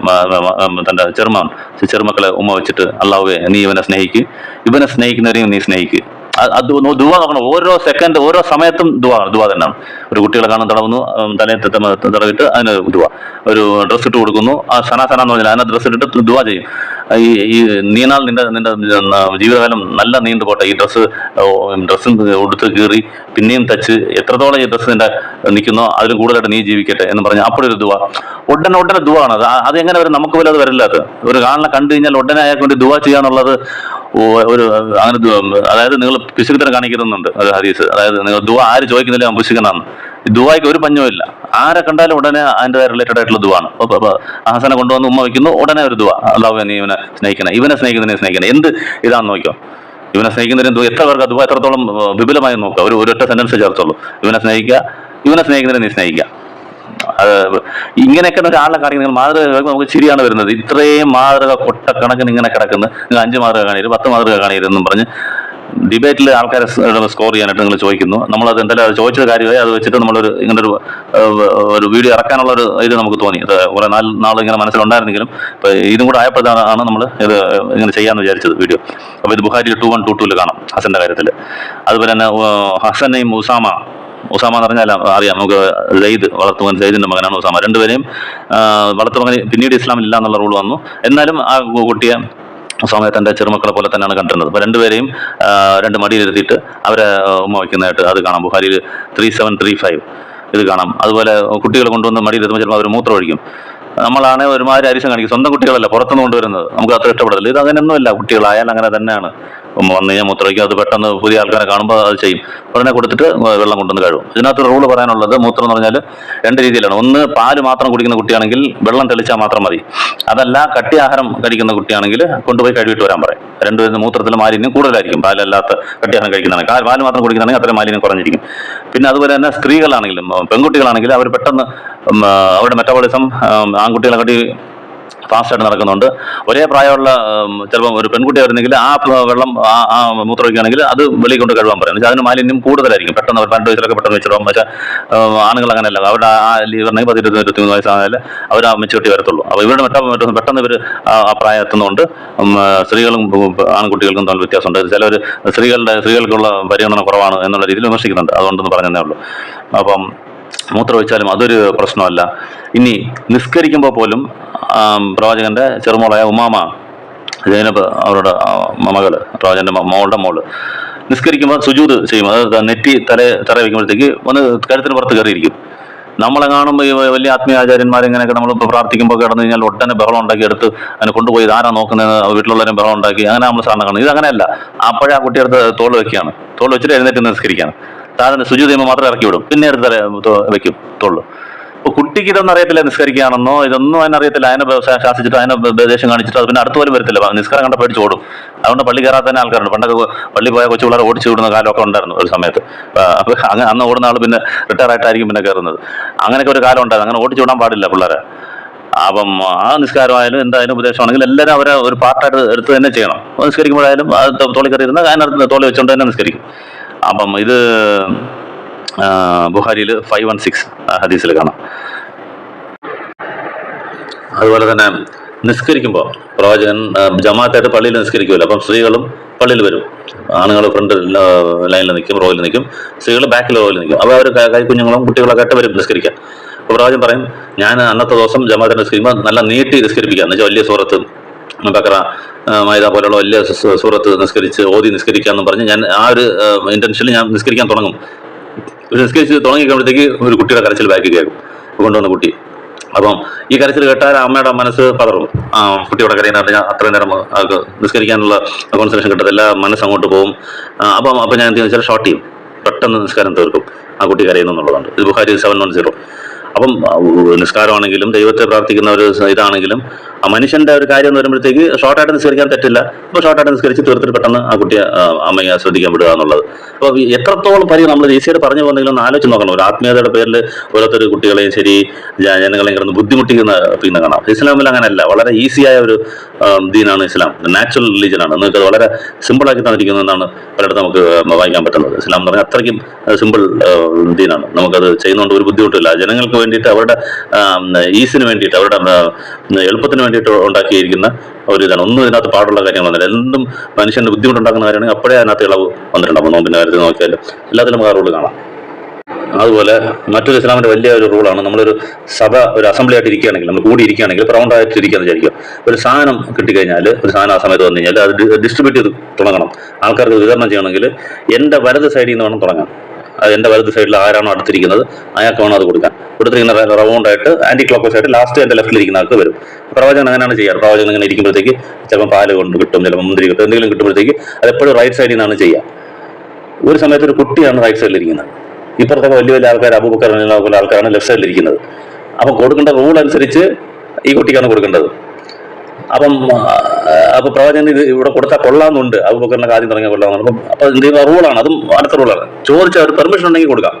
തന്റെ ചെറുമൻ ചെറുമക്കളെ ഉമ്മ വെച്ചിട്ട് അള്ളാഹുവെ നീ ഇവനെ സ്നേഹിക്കും. ഇവനെ സ്നേഹിക്കുന്നവരെയും നീ സ്നേഹിക്ക്. അത് ദുവ നോക്കണം ഓരോ സെക്കൻഡ് ഓരോ സമയത്തും ദുവ ദുവ തന്നെയാണ് ഒരു കുട്ടികളെ കാണാൻ തടവുന്നു തന്നെ തലയിൽ ത- ത- തടവിട്ട് അതിന് ദുവ. ഒരു ഡ്രസ്സ് ഇട്ട് കൊടുക്കുന്നു. ആ സന സന എന്ന് പറഞ്ഞാൽ അതിനെ ഡ്രസ്സ് ഇട്ടിട്ട് ദുവ ചെയ്യും. ഈ ഈ നീനാൾ നിന്റെ നിന്റെ ജീവിതകാലം നല്ല നീണ്ടു പോട്ടെ ഈ ഡ്രസ്സ് ഡ്രസ്സും ഉടുത്ത് കീറി പിന്നെയും തച്ച് എത്രത്തോളം ഈ ഡ്രസ്സ് നിന്റെ നിൽക്കുന്നോ അതിലും കൂടുതലായിട്ട് നീ ജീവിക്കട്ടെ എന്ന് പറഞ്ഞാൽ അപ്പോഴൊരു ദുവ. ഉടനെ ഉടനെ ദുവാണ് അത് അത് എങ്ങനെ വരും? നമുക്ക് പോലും അത് വരില്ല അത്. ഒരു കാണാൻ കണ്ടു കഴിഞ്ഞാൽ ഉടനെ അയാൾക്ക് വേണ്ടി ദുവ ചെയ്യാന്നുള്ളത് ഒരു അങ്ങനെ അതായത് നിങ്ങൾ പിശുക്കത്തിന് കാണിക്കുന്നുണ്ട് ഒരു ഹദീസ്. അതായത് നിങ്ങൾ ദുവ ആര് ചോദിക്കുന്നില്ല പിശുക്കനാണ്. ദുവായ്ക്ക് ഒരു പഞ്ഞുമില്ല ആരെ കണ്ടാലും ഉടനെ അതിന്റെ റിലേറ്റഡ് ആയിട്ടുള്ള ദുവാണ് ഹസനെ കൊണ്ടുവന്ന് ഉമ്മ വയ്ക്കുന്നു ഉടനെ ഒരു ദുവ. അള്ളാഹു നീ ഇവനെ സ്നേഹിക്കണം. ഇവനെ സ്നേഹിക്കുന്നതിനെ സ്നേഹിക്കണം. എന്ത് ഇതാന്ന് നോക്കിയോ? ഇവനെ സ്നേഹിക്കുന്നതിന് എത്ര പേർക്ക് ദുവ എത്രത്തോളം വിപുലമായി നോക്കുക? ഒരു ഒരൊറ്റ സെന്റൻസ് ചേർത്തുള്ളൂ. ഇവനെ സ്നേഹിക്കുക ഇവനെ സ്നേഹിക്കുന്നതിനെ നീ സ്നേഹിക്കുക. ഇങ്ങനെയൊക്കെ ഒരാളെ കാണിക്കുന്ന മാതൃക നമുക്ക് ചിരിയാണ് വരുന്നത്. ഇത്രയും മാതൃക കൊട്ടക്കണക്കിന് ഇങ്ങനെ കിടക്കുന്നു. നിങ്ങൾ അഞ്ച് മാതൃക കാണിയത് പത്ത് മാതൃക കാണിയതെന്നും പറഞ്ഞ് ഡിബേറ്റിൽ ആൾക്കാരെ സ്കോർ ചെയ്യാനായിട്ട് നിങ്ങൾ ചോദിക്കുന്നു. നമ്മളത് എന്തായാലും അത് ചോദിച്ച കാര്യമായി. അത് വെച്ചിട്ട് നമ്മളൊരു ഇങ്ങനെ ഒരു ഒരു വീഡിയോ ഇറക്കാനുള്ള ഒരു ഇത് നമുക്ക് തോന്നി. അത് കുറെ നാല് നാൾ ഇങ്ങനെ മനസ്സിലുണ്ടായിരുന്നെങ്കിലും ഇപ്പോൾ ഇതും കൂടെ ആയപ്പോഴാണ് നമ്മൾ ഇത് ഇങ്ങനെ ചെയ്യാമെന്ന് വിചാരിച്ചത് വീഡിയോ. അപ്പോൾ ഇത് ബുഹാരി ടു വൺ ടു ടുവിൽ കാണാം ഹസന്റെ കാര്യത്തിൽ അതുപോലെ തന്നെ ഹസനെയും ഉസാമ ഉസാമ എന്ന് പറഞ്ഞാൽ അറിയാം നമുക്ക് സെയ്ദ് വളർത്തുമകൻ സെയ്ദിന്റെ മകനാണ് ഉസാമ. രണ്ടുപേരെയും വളർത്തുമകൻ പിന്നീട് ഇസ്ലാമിൽ ഇല്ല എന്നുള്ള റൂൾ വന്നു. എന്നാലും ആ കുട്ടിയെ ഉസാമയെ തന്റെ ചെറുമക്കളെ പോലെ തന്നെയാണ് കണ്ടിരുന്നത്. അപ്പോൾ രണ്ടുപേരെയും രണ്ട് മടിയിലിരുത്തിയിട്ട് അവരെ ഉമ്മ വയ്ക്കുന്നതായിട്ട് അത് കാണാം. ബുഹാരിയിൽ ത്രീ സെവൻ ത്രീ ഫൈവ് ഇത് കാണാം. അതുപോലെ കുട്ടികളെ കൊണ്ടുവന്ന് മടിയിലെത്തുമ്പോൾ ചിലപ്പോൾ അവർ മൂത്രം ഒഴിക്കും. നമ്മളാണ് ഒരുമാതിരി അരിശം കാണിക്കും. സ്വന്തം കുട്ടികളല്ല പുറത്തുനിന്ന് കൊണ്ടുവരുന്നത്. നമുക്ക് അത്ര ഇഷ്ടപ്പെടില്ല ഇത് അങ്ങനെയൊന്നുമില്ല കുട്ടികളായാലും അങ്ങനെ തന്നെയാണ്. വന്നു കഴിഞ്ഞാൽ മൂത്രമൊഴിക്കും. അത് പെട്ടെന്ന് പുതിയ ആൾക്കാരെ കാണുമ്പോൾ അത് ചെയ്യും. ഉടനെ കൊടുത്തിട്ട് വെള്ളം കൊണ്ടുവന്ന് കഴുകും. ഇതിനകത്ത് റൂൾ പറയാനുള്ളത് മൂത്രം എന്ന് പറഞ്ഞാൽ രണ്ട് രീതിയിലാണ്. ഒന്ന് പാൽ മാത്രം കുടിക്കുന്ന കുട്ടിയാണെങ്കിൽ വെള്ളം തെളിച്ചാൽ മാത്രം മതി. അതല്ല കട്ടി ആഹാരം കഴിക്കുന്ന കുട്ടിയാണെങ്കിൽ കൊണ്ടുപോയി കഴുകിയിട്ട് വരാൻ പറയും. രണ്ടുപേരും മൂത്രത്തിൽ മാലിന്യം കൂടുതലായിരിക്കും. പാലല്ലാത്ത കട്ടി ആഹാരം കഴിക്കുന്നതാണ്. പാൽ മാത്രം കുടിക്കുന്നതാണെങ്കിൽ അത്രയും മാലിന്യം കുറഞ്ഞിരിക്കും. പിന്നെ അതുപോലെ തന്നെ സ്ത്രീകളാണെങ്കിലും പെൺകുട്ടികളാണെങ്കിലും അവർ പെട്ടെന്ന് അവരുടെ മെറ്റബോളിസം ആൺകുട്ടികളെ കട്ടി ഫാസ്റ്റായിട്ട് നടക്കുന്നുണ്ട്. ഒരേ പ്രായമുള്ള ചിലപ്പോൾ ഒരു പെൺകുട്ടി വരുന്നെങ്കിൽ ആ വെള്ളം ആ മൂത്രമൊഴിക്കുകയാണെങ്കിൽ അത് വെളിയിൽ കൊണ്ട് കഴുകാൻ പറയും. പക്ഷേ അതിന് മാലിന്യം കൂടുതലായിരിക്കും. പെട്ടെന്ന് പന്ത്രണ്ട് വയസ്സിലൊക്കെ പെട്ടെന്ന് വെച്ചിടും. പക്ഷേ ആണുങ്ങൾ അങ്ങനെയല്ല. അവരുടെ ആ ലീവറിനെങ്കിൽ പത്ത് ഇരുപത്തി ഇരുപത്തി മൂന്ന് വയസ്സായാലും അവർ ആ മെച്ചൂരിറ്റി വരത്തുള്ളൂ. അപ്പോൾ ഇവരുടെ മെറ്റ പെട്ടെന്ന് ഇവർ ആ പ്രായം എത്തുന്നതുകൊണ്ട് സ്ത്രീകളും ആൺകുട്ടികൾക്കും തമ്മിൽ വ്യത്യാസമുണ്ട്. ചിലർ സ്ത്രീകളുടെ സ്ത്രീകൾക്കുള്ള പരിഗണന കുറവാണ് എന്നുള്ള രീതിയിൽ വിമർശിക്കുന്നുണ്ട്. അതുകൊണ്ടെന്ന് പറഞ്ഞതേ ഉള്ളൂ. അപ്പം മൂത്രമൊഴിച്ചാലും അതൊരു പ്രശ്നമല്ല. ഇനി നിസ്കരിക്കുമ്പോൾ പോലും പ്രവാചകന്റെ ചെറുമോളായ ഉമാമ ജൈനബ് അവരുടെ മമകൾ പ്രവാചകന്റെ മോളുടെ മോൾ നിസ്കരിക്കുമ്പോൾ സുജൂത് ചെയ്യും. അത് നെറ്റി തല തറ വയ്ക്കുമ്പോഴത്തേക്ക് ഒന്ന് കഴുത്തിന് പുറത്ത് കയറിയിരിക്കും. നമ്മളെ കാണുമ്പോൾ ഈ വലിയ ആത്മീയ ആചാര്യന്മാരെങ്ങനെയൊക്കെ നമ്മൾ പ്രാർത്ഥിക്കുമ്പോൾ കിടന്നു കഴിഞ്ഞാൽ ഒട്ടനെ ബഹളം ഉണ്ടാക്കി എടുത്ത് അതിനെ കൊണ്ടുപോയി ഇതാരാ നോക്കുന്നത് വീട്ടിലുള്ളവരും ബഹളം ഉണ്ടാക്കി അങ്ങനെ നമ്മൾ സാധനം കാണുന്നത്. ഇത് അങ്ങനെയല്ല അപ്പോഴേ ആ കുട്ടിയെടുത്ത് തോൾ വെക്കുകയാണ്. തോൾ വെച്ചിട്ട് എഴുന്നേറ്റ് നിസ്കരിക്കുകയാണ്. താഴെ സുജു ചെയ്യുമ്പോൾ മാത്രം ഇറക്കി വിടും. പിന്നെ വെക്കും തോൾ അപ്പൊ കുട്ടിക്ക് ഇതൊന്നും അറിയത്തില്ല നിസ്കരിക്കുകയാണെന്നോ ഇതൊന്നും അതിന് അറിയത്തില്ല. അതിനെ ശാസിച്ചിട്ട് അതിനെ ഉപദേശം ദേശം കാണിച്ചിട്ട് അത് പിന്നെ അടുത്ത് പോലും വരത്തില്ല. നിസ്കാരം കണ്ട പേടിച്ച് ഓടും. അതുകൊണ്ട് പള്ളി കയറാത്ത തന്നെ ആൾക്കാരുണ്ട്. പണ്ടൊക്കെ പള്ളി പോയ കൊച്ചു പിള്ളേർ ഓടിച്ചു വിടുന്ന കാലമൊക്കെ ഉണ്ടായിരുന്നു ഒരു സമയത്ത്. അപ്പൊ അങ്ങനെ അന്ന് ഓടുന്ന ആൾ പിന്നെ റിട്ടയർ ആയിട്ടായിരിക്കും പിന്നെ കയറുന്നത്. അങ്ങനെയൊക്കെ ഒരു കാലം ഉണ്ടായിരുന്നു. അങ്ങനെ ഓടിച്ചു വിടാൻ പാടില്ല പിള്ളേരെ. അപ്പം ആ നിസ്കാരമായാലും എന്തായാലും ഉപദേശമാണെങ്കിലും എല്ലാവരും അവരെ ഒരു പാർട്ടായിട്ട് എടുത്ത് തന്നെ ചെയ്യണം. നിസ്കരിക്കുമ്പോഴായാലും തോളി കയറിയിരുന്ന അതിനകത്ത് തോളി വെച്ചുകൊണ്ട് തന്നെ നിസ്കരിക്കും. അപ്പം ഇത് ബുഹാരിയിൽ ഫൈവ് വൺ സിക്സ് ഹദീസിൽ കാണാം. അതുപോലെ തന്നെ നിസ്കരിക്കുമ്പോൾ പ്രവാചകൻ ജമാഅത്തായിട്ട് പള്ളിയിൽ നിസ്കരിക്കുമല്ലോ അപ്പം സ്ത്രീകളും പള്ളിയിൽ വരും. ആണുങ്ങൾ ഫ്രണ്ട് ലൈനിൽ നിൽക്കും റോയിൽ നിൽക്കും. സ്ത്രീകൾ ബാക്കിൽ റോയിൽ നിൽക്കും. അപ്പോൾ അവർ കൈക്കുഞ്ഞുങ്ങളും കുട്ടികളൊക്കെ ആയിട്ട് വരും നിസ്കരിക്കാൻ. അപ്പോൾ പ്രവാചകൻ പറയും ഞാൻ അന്നത്തെ ദിവസം ജമാഅത്തെ നിസ്കരിക്കുമ്പോൾ നല്ല നീട്ടി നിസ്കരിപ്പിക്കുക എന്ന് വെച്ചാൽ വലിയ സൂറത്ത് ബക്കറ മൈദ പോലുള്ള വലിയ സുഹൃത്ത് നിസ്കരിച്ച് ഓതി നിസ്കരിക്കുക എന്ന് പറഞ്ഞ് ഞാൻ ആ ഒരു ഇന്റൻഷനിൽ ഞാൻ നിസ്കരിക്കാൻ തുടങ്ങും. നിസ്കരിച്ച് തുടങ്ങിക്കുമ്പോഴത്തേക്ക് ഒരു കുട്ടിയുടെ കരച്ചിൽ ബാക്കി കേൾക്കും. കൊണ്ടുവന്ന കുട്ടി. അപ്പം ഈ കരച്ചിൽ കേട്ടാൽ അമ്മയുടെ മനസ്സ് പതറും. ആ കുട്ടിയോടെ കരയുന്ന പറഞ്ഞാൽ അത്രയും നേരം നിസ്കരിക്കാനുള്ള കോൺസെൻട്രേഷൻ കിട്ടത്തില്ല. മനസ്സ് അങ്ങോട്ട് പോകും. അപ്പം അപ്പം ഞാൻ എന്ത് ചെയ്യുന്നത് ഷോർട്ട് ചെയ്യും. പെട്ടെന്ന് നിസ്കാരം തീർക്കും. ആ കുട്ടി കരയുന്നു എന്നുള്ളതാണ്. ഇത് ബുഹാരി സെവൻ വൺ സീറോ അപ്പം നിസ്കാരമാണെങ്കിലും ദൈവത്തെ പ്രാർത്ഥിക്കുന്ന ഒരു ഇതാണെങ്കിലും ആ മനുഷ്യന്റെ ഒരു കാര്യം എന്ന് വരുമ്പോഴത്തേക്ക് ഷോർട്ടായിട്ട് നിസ്കരിക്കാൻ പറ്റില്ല. അപ്പോൾ ഷോർട്ടായിട്ട് നിസ്കരിച്ച് തീർത്തിട്ട് പെട്ടെന്ന് ആ കുട്ടിയെ അമ്മയെ ശ്രദ്ധിക്കാൻ വിടുക എന്നുള്ളത്. അപ്പോൾ എത്രത്തോളം പരി നമ്മൾ ഈസിയായിട്ട് പറഞ്ഞു പോകുന്നെങ്കിലും ഒന്ന് ആലോചിച്ച് നോക്കണം. ഒരു ആത്മീയതയുടെ പേരിൽ ഓരോരുത്തർ കുട്ടികളെയും ശരി ജനങ്ങളെയും കിടന്ന് ബുദ്ധിമുട്ടിക്കുന്ന പിന്നെ കാണാം. ഇസ്ലാമിൽ അങ്ങനെയല്ല. വളരെ ഈസിയായ ഒരു ദീനാണ് ഇസ്ലാം. നാച്ചുറൽ റിലീജിയനാണ് നിങ്ങൾക്ക് വളരെ സിമ്പിളാക്കി തന്നിരിക്കുന്നതെന്നാണ് പലയിടത്ത് നമുക്ക് വായിക്കാൻ പറ്റുന്നത്. ഇസ്ലാം എന്ന് പറഞ്ഞാൽ അത്രയ്ക്കും സിമ്പിൾ ദീനാണ്. നമുക്കത് ചെയ്യുന്നതുകൊണ്ട് ഒരു ബുദ്ധിമുട്ടില്ല ജനങ്ങൾക്ക് വേണ്ടിയിട്ട് അവരുടെ ഈസിന് വേണ്ടിയിട്ട് അവരുടെ എളുപ്പത്തിന് വേണ്ടിയിട്ട് ഉണ്ടാക്കിയിരിക്കുന്ന ഒരു ഇതാണ് ഒന്നും ഇതിനകത്ത് പാടുള്ള കാര്യങ്ങളൊന്നുമില്ല എന്തും മനുഷ്യന്റെ ബുദ്ധിമുട്ടുണ്ടാക്കുന്ന കാര്യമാണെങ്കിൽ അപ്പോഴേ അതിനകത്ത് ഇളവ് വന്നിട്ടുണ്ടാവും. നോമ്പിന്റെ കാര്യത്തിൽ നോക്കിയാലും. എല്ലാത്തിലും ആ റൂൾ കാണാം. അതുപോലെ മറ്റൊരു ഇസ്ലാമിന്റെ വലിയ ഒരു റൂളാണ് നമ്മളൊരു സഭ ഒരു അസംബ്ലി ആയിട്ട് ഇരിക്കുകയാണെങ്കിൽ നമ്മൾ കൂടി ഇരിക്കുകയാണെങ്കിൽ പ്രൗണ്ട് ആയിട്ട് ഇരിക്കുകയെന്ന് വിചാരിക്കും ഒരു സാധനം കിട്ടിക്കഴിഞ്ഞാൽ ഒരു സാധനം ആ സമയത്ത് വന്നു കഴിഞ്ഞാൽ അത് ഡിസ്ട്രിബ്യൂട്ട് ചെയ്ത് തുടങ്ങണം. ആൾക്കാർക്ക് വിതരണം ചെയ്യണമെങ്കിൽ എന്റെ വലത് സൈഡിൽ നിന്ന് വേണം തുടങ്ങാൻ. അത് എന്റെ വലത് സൈഡിൽ ആരാണോ അടുത്തിരിക്കുന്നത് അയാൾക്ക് വേണം അത് കൊടുക്കാൻ. കൊടുത്തിരിക്കുന്ന റൗണ്ട് ആയിട്ട് ആന്റി ക്ലോക്ക് ആയിട്ട് ലാസ്റ്റ് എന്റെ ലെഫ്റ്റിൽ ഇരിക്കുന്ന ആൾക്ക് വരും. പ്രവചനം അങ്ങനെയാണ് ചെയ്യാറ്? പ്രവചനം ഇങ്ങനെ ഇരിക്കുമ്പോഴത്തേക്ക് ചിലപ്പോൾ പാൽ കൊണ്ട് കിട്ടും ചിലപ്പോൾ മുന്തിരി കിട്ടും എന്തെങ്കിലും കിട്ടുമ്പോഴത്തേക്ക് അത് എപ്പോഴും റൈറ്റ് സൈഡിൽ നിന്നാണ് ചെയ്യുക. ഒരു സമയത്ത് ഒരു കുട്ടിയാണ് റൈറ്റ് സൈഡിൽ ഇരിക്കുന്നത്. ഇപ്പുറത്തൊക്കെ വലിയ വലിയ ആൾക്കാർ അബൂബക്കർ പോലെ ആൾക്കാരാണ് ലെഫ്റ്റ് സൈഡിൽ ഇരിക്കുന്നത്. അപ്പം കൊടുക്കേണ്ട റൂൾ അനുസരിച്ച് ഈ കുട്ടിക്കാണ് കൊടുക്കേണ്ടത്. അപ്പം അപ്പൊ പ്രവചനം ഇത് ഇവിടെ കൊടുത്താൽ കൊള്ളാമെന്നുണ്ട്. അബൂബക്കറിന്റെ കാര്യം തുടങ്ങിയ കൊള്ളാമെന്നുണ്ട് അപ്പം എന്ത് ചെയ്യുന്ന? റൂളാണ് അതും അടുത്ത റൂളാണ് ചോദിച്ച ഒരു പെർമിഷൻ ഉണ്ടെങ്കിൽ കൊടുക്കാം.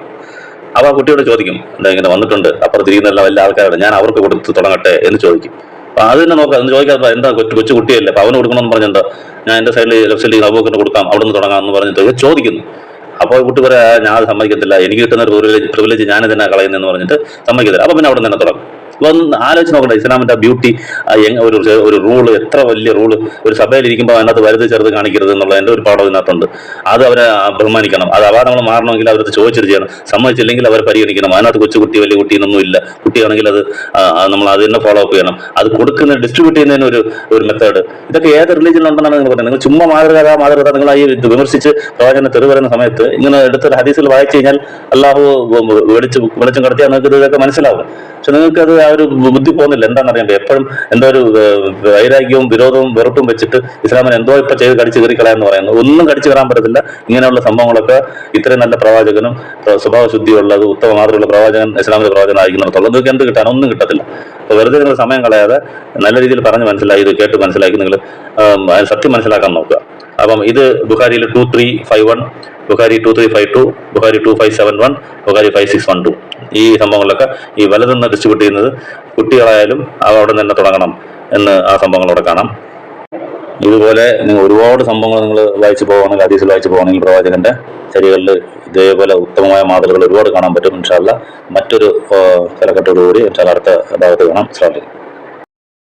അപ്പൊ ആ കുട്ടിയോട് ചോദിക്കും എന്താ ഇങ്ങനെ വന്നിട്ടുണ്ട്? അപ്പുറത്ത് ഇരിക്കുന്ന എല്ലാ ആൾക്കാരുടെ ഞാൻ അവർക്ക് കൊടുത്ത് തുടങ്ങട്ടെ എന്ന് ചോദിക്കും. അപ്പൊ അത് തന്നെ നോക്കാം. ചോദിക്കാതെ എന്താ കൊച്ചു കൊച്ചു കുട്ടിയല്ലേ? അപ്പൊ അവന് കൊടുക്കണമെന്ന് പറഞ്ഞെന്താ? ഞാൻ എന്റെ സൈഡിൽ ലെഫ്റ്റ് സൈഡിൽ അബൂബക്കറിന് കൊടുക്കാം. അവിടെ നിന്ന് തുടങ്ങാം എന്ന് പറഞ്ഞിട്ട് ചോദിക്കുന്നു. അപ്പോൾ കുട്ടി പറയാ ഞാൻ സമ്മതിക്കത്തില്ല. എനിക്ക് കിട്ടുന്ന ഒരു പ്രിവിലേജ് പ്രിവിലേജ് ഞാൻ തന്നെ കളയുന്നതെന്ന് പറഞ്ഞിട്ട് സമ്മതിക്കത്തില്ല. അപ്പൊ പിന്നെ അവിടെ തന്നെ തുടങ്ങും. ഒന്ന് ആലോചിച്ച് നോക്കണ്ട. ഇസ്ലാമിന്റെ ബ്യൂട്ടി ഒരു ഒരു റൂൾ എത്ര വലിയ റൂൾ ഒരു സഭയിൽ ഇരിക്കുമ്പോൾ അതിനകത്ത് വലുത് ചെറുത് കാണിക്കരുത് എന്നുള്ള എന്നുള്ളതിന്റെ ഒരു പാഠം ഇതിനകത്തുണ്ട്. അത് അവരെ ബഹുമാനിക്കണം. അത് അപാദങ്ങൾ മാറണമെങ്കിൽ അവരത് ചോദിച്ചിട്ട് ചെയ്യണം. സമ്മതിച്ചില്ലെങ്കിൽ അവരെ പരിഗണിക്കണം. അതിനകത്ത് കൊച്ചുകുട്ടി വലിയ കുട്ടി എന്നൊന്നും ഇല്ല. കുട്ടിയാണെങ്കിൽ അത് നമ്മൾ അത് തന്നെ ഫോളോ അപ്പ് ചെയ്യണം. അത് കൊടുക്കുന്ന ഡിസ്ട്രിബ്യൂട്ട് ചെയ്യുന്നതിന് ഒരു ഒരു മെത്തേഡ് ഇതൊക്കെ ഏത് ഉണ്ടെന്നാണ് നിങ്ങൾ പറയുന്നത് നിങ്ങൾ ചുമ്മാ മാതൃകഥ മാതൃകഥ നിങ്ങൾ ഈ വിമർശിച്ച് പ്രവാചകനെ തെറി സമയത്ത് ഇങ്ങനെ എടുത്തൊരു ഹദീസിൽ വായിച്ചു കഴിഞ്ഞാൽ അള്ളാഹു വെളിച്ച് വെളിച്ചം കടത്തിയാൽ നിങ്ങൾക്ക് ഇതൊക്കെ മനസ്സിലാവും. പക്ഷെ നിങ്ങൾക്ക് അത് ആ ഒരു ബുദ്ധി പോകുന്നില്ല. എന്താണെന്നറിയാം എപ്പോഴും എന്തോ ഒരു വൈരാഗ്യവും വിരോധവും വെറുപ്പും വെച്ചിട്ട് ഇസ്ലാമിനെ എന്തോ ഇപ്പൊ ചെയ്ത് കടിച്ചു കയറി എന്ന് പറയുന്നത് ഒന്നും കടിച്ചു കയറാൻ പറ്റത്തില്ല. ഇങ്ങനെയുള്ള സംഭവങ്ങളൊക്കെ ഇത്രയും നല്ല പ്രവാചകനും പ്ര- സ്വഭാവ ശുദ്ധിയുള്ളത് ഉത്തമ മാതൃകയുള്ള പ്രവാചകൻ ഇസ്ലാമിന്റെ പ്രവാചകൻ ആയിരിക്കുന്നിടത്തോളം നിങ്ങൾക്ക് എന്ത് കിട്ടാൻ? ഒന്നും കിട്ടത്തില്ല. വെറുതെ നിങ്ങൾ സമയം കളയാതെ നല്ല രീതിയിൽ പറഞ്ഞ് മനസ്സിലായി ഇത് കേട്ട് മനസ്സിലാക്കി നിങ്ങൾ സത്യം മനസ്സിലാക്കാൻ നോക്കുക. അപ്പം ഇത് ബുഖാരിയിൽ ടു ത്രീ ഫൈവ് വൺ ബുഖാരി ടു ത്രീ ഫൈവ് ടു ബുഖാരി ടു ഫൈവ് സെവൻ വൺ ബുഖാരി ഫൈവ് സിക്സ് വൺ ടു ഈ സംഭവങ്ങളിലൊക്കെ ഈ വലതുനിന്ന് ഡിസ്ട്രിബ്യൂട്ട് ചെയ്യുന്നത് കുട്ടികളായാലും അവ അവിടെ തന്നെ തുടങ്ങണം എന്ന് ആ സംഭവങ്ങളോടെ കാണാം. ഇതുപോലെ നിങ്ങൾ ഒരുപാട് സംഭവങ്ങൾ നിങ്ങൾ വായിച്ചു പോകുകയാണെങ്കിൽ അതീസിൽ വായിച്ചു പോകുകയാണെങ്കിൽ പ്രവാചകന്റെ ശരികളിൽ ഇതേപോലെ ഉത്തമമായ മാതൃകകൾ ഒരുപാട് കാണാൻ പറ്റും ഇൻഷാല്ല മറ്റൊരു തലക്കെട്ടോടുകൂടി ഇൻഷാല്ല അടുത്ത ഭാഗത്ത് കാണാം. അസ്സലാമു അലൈക്കും.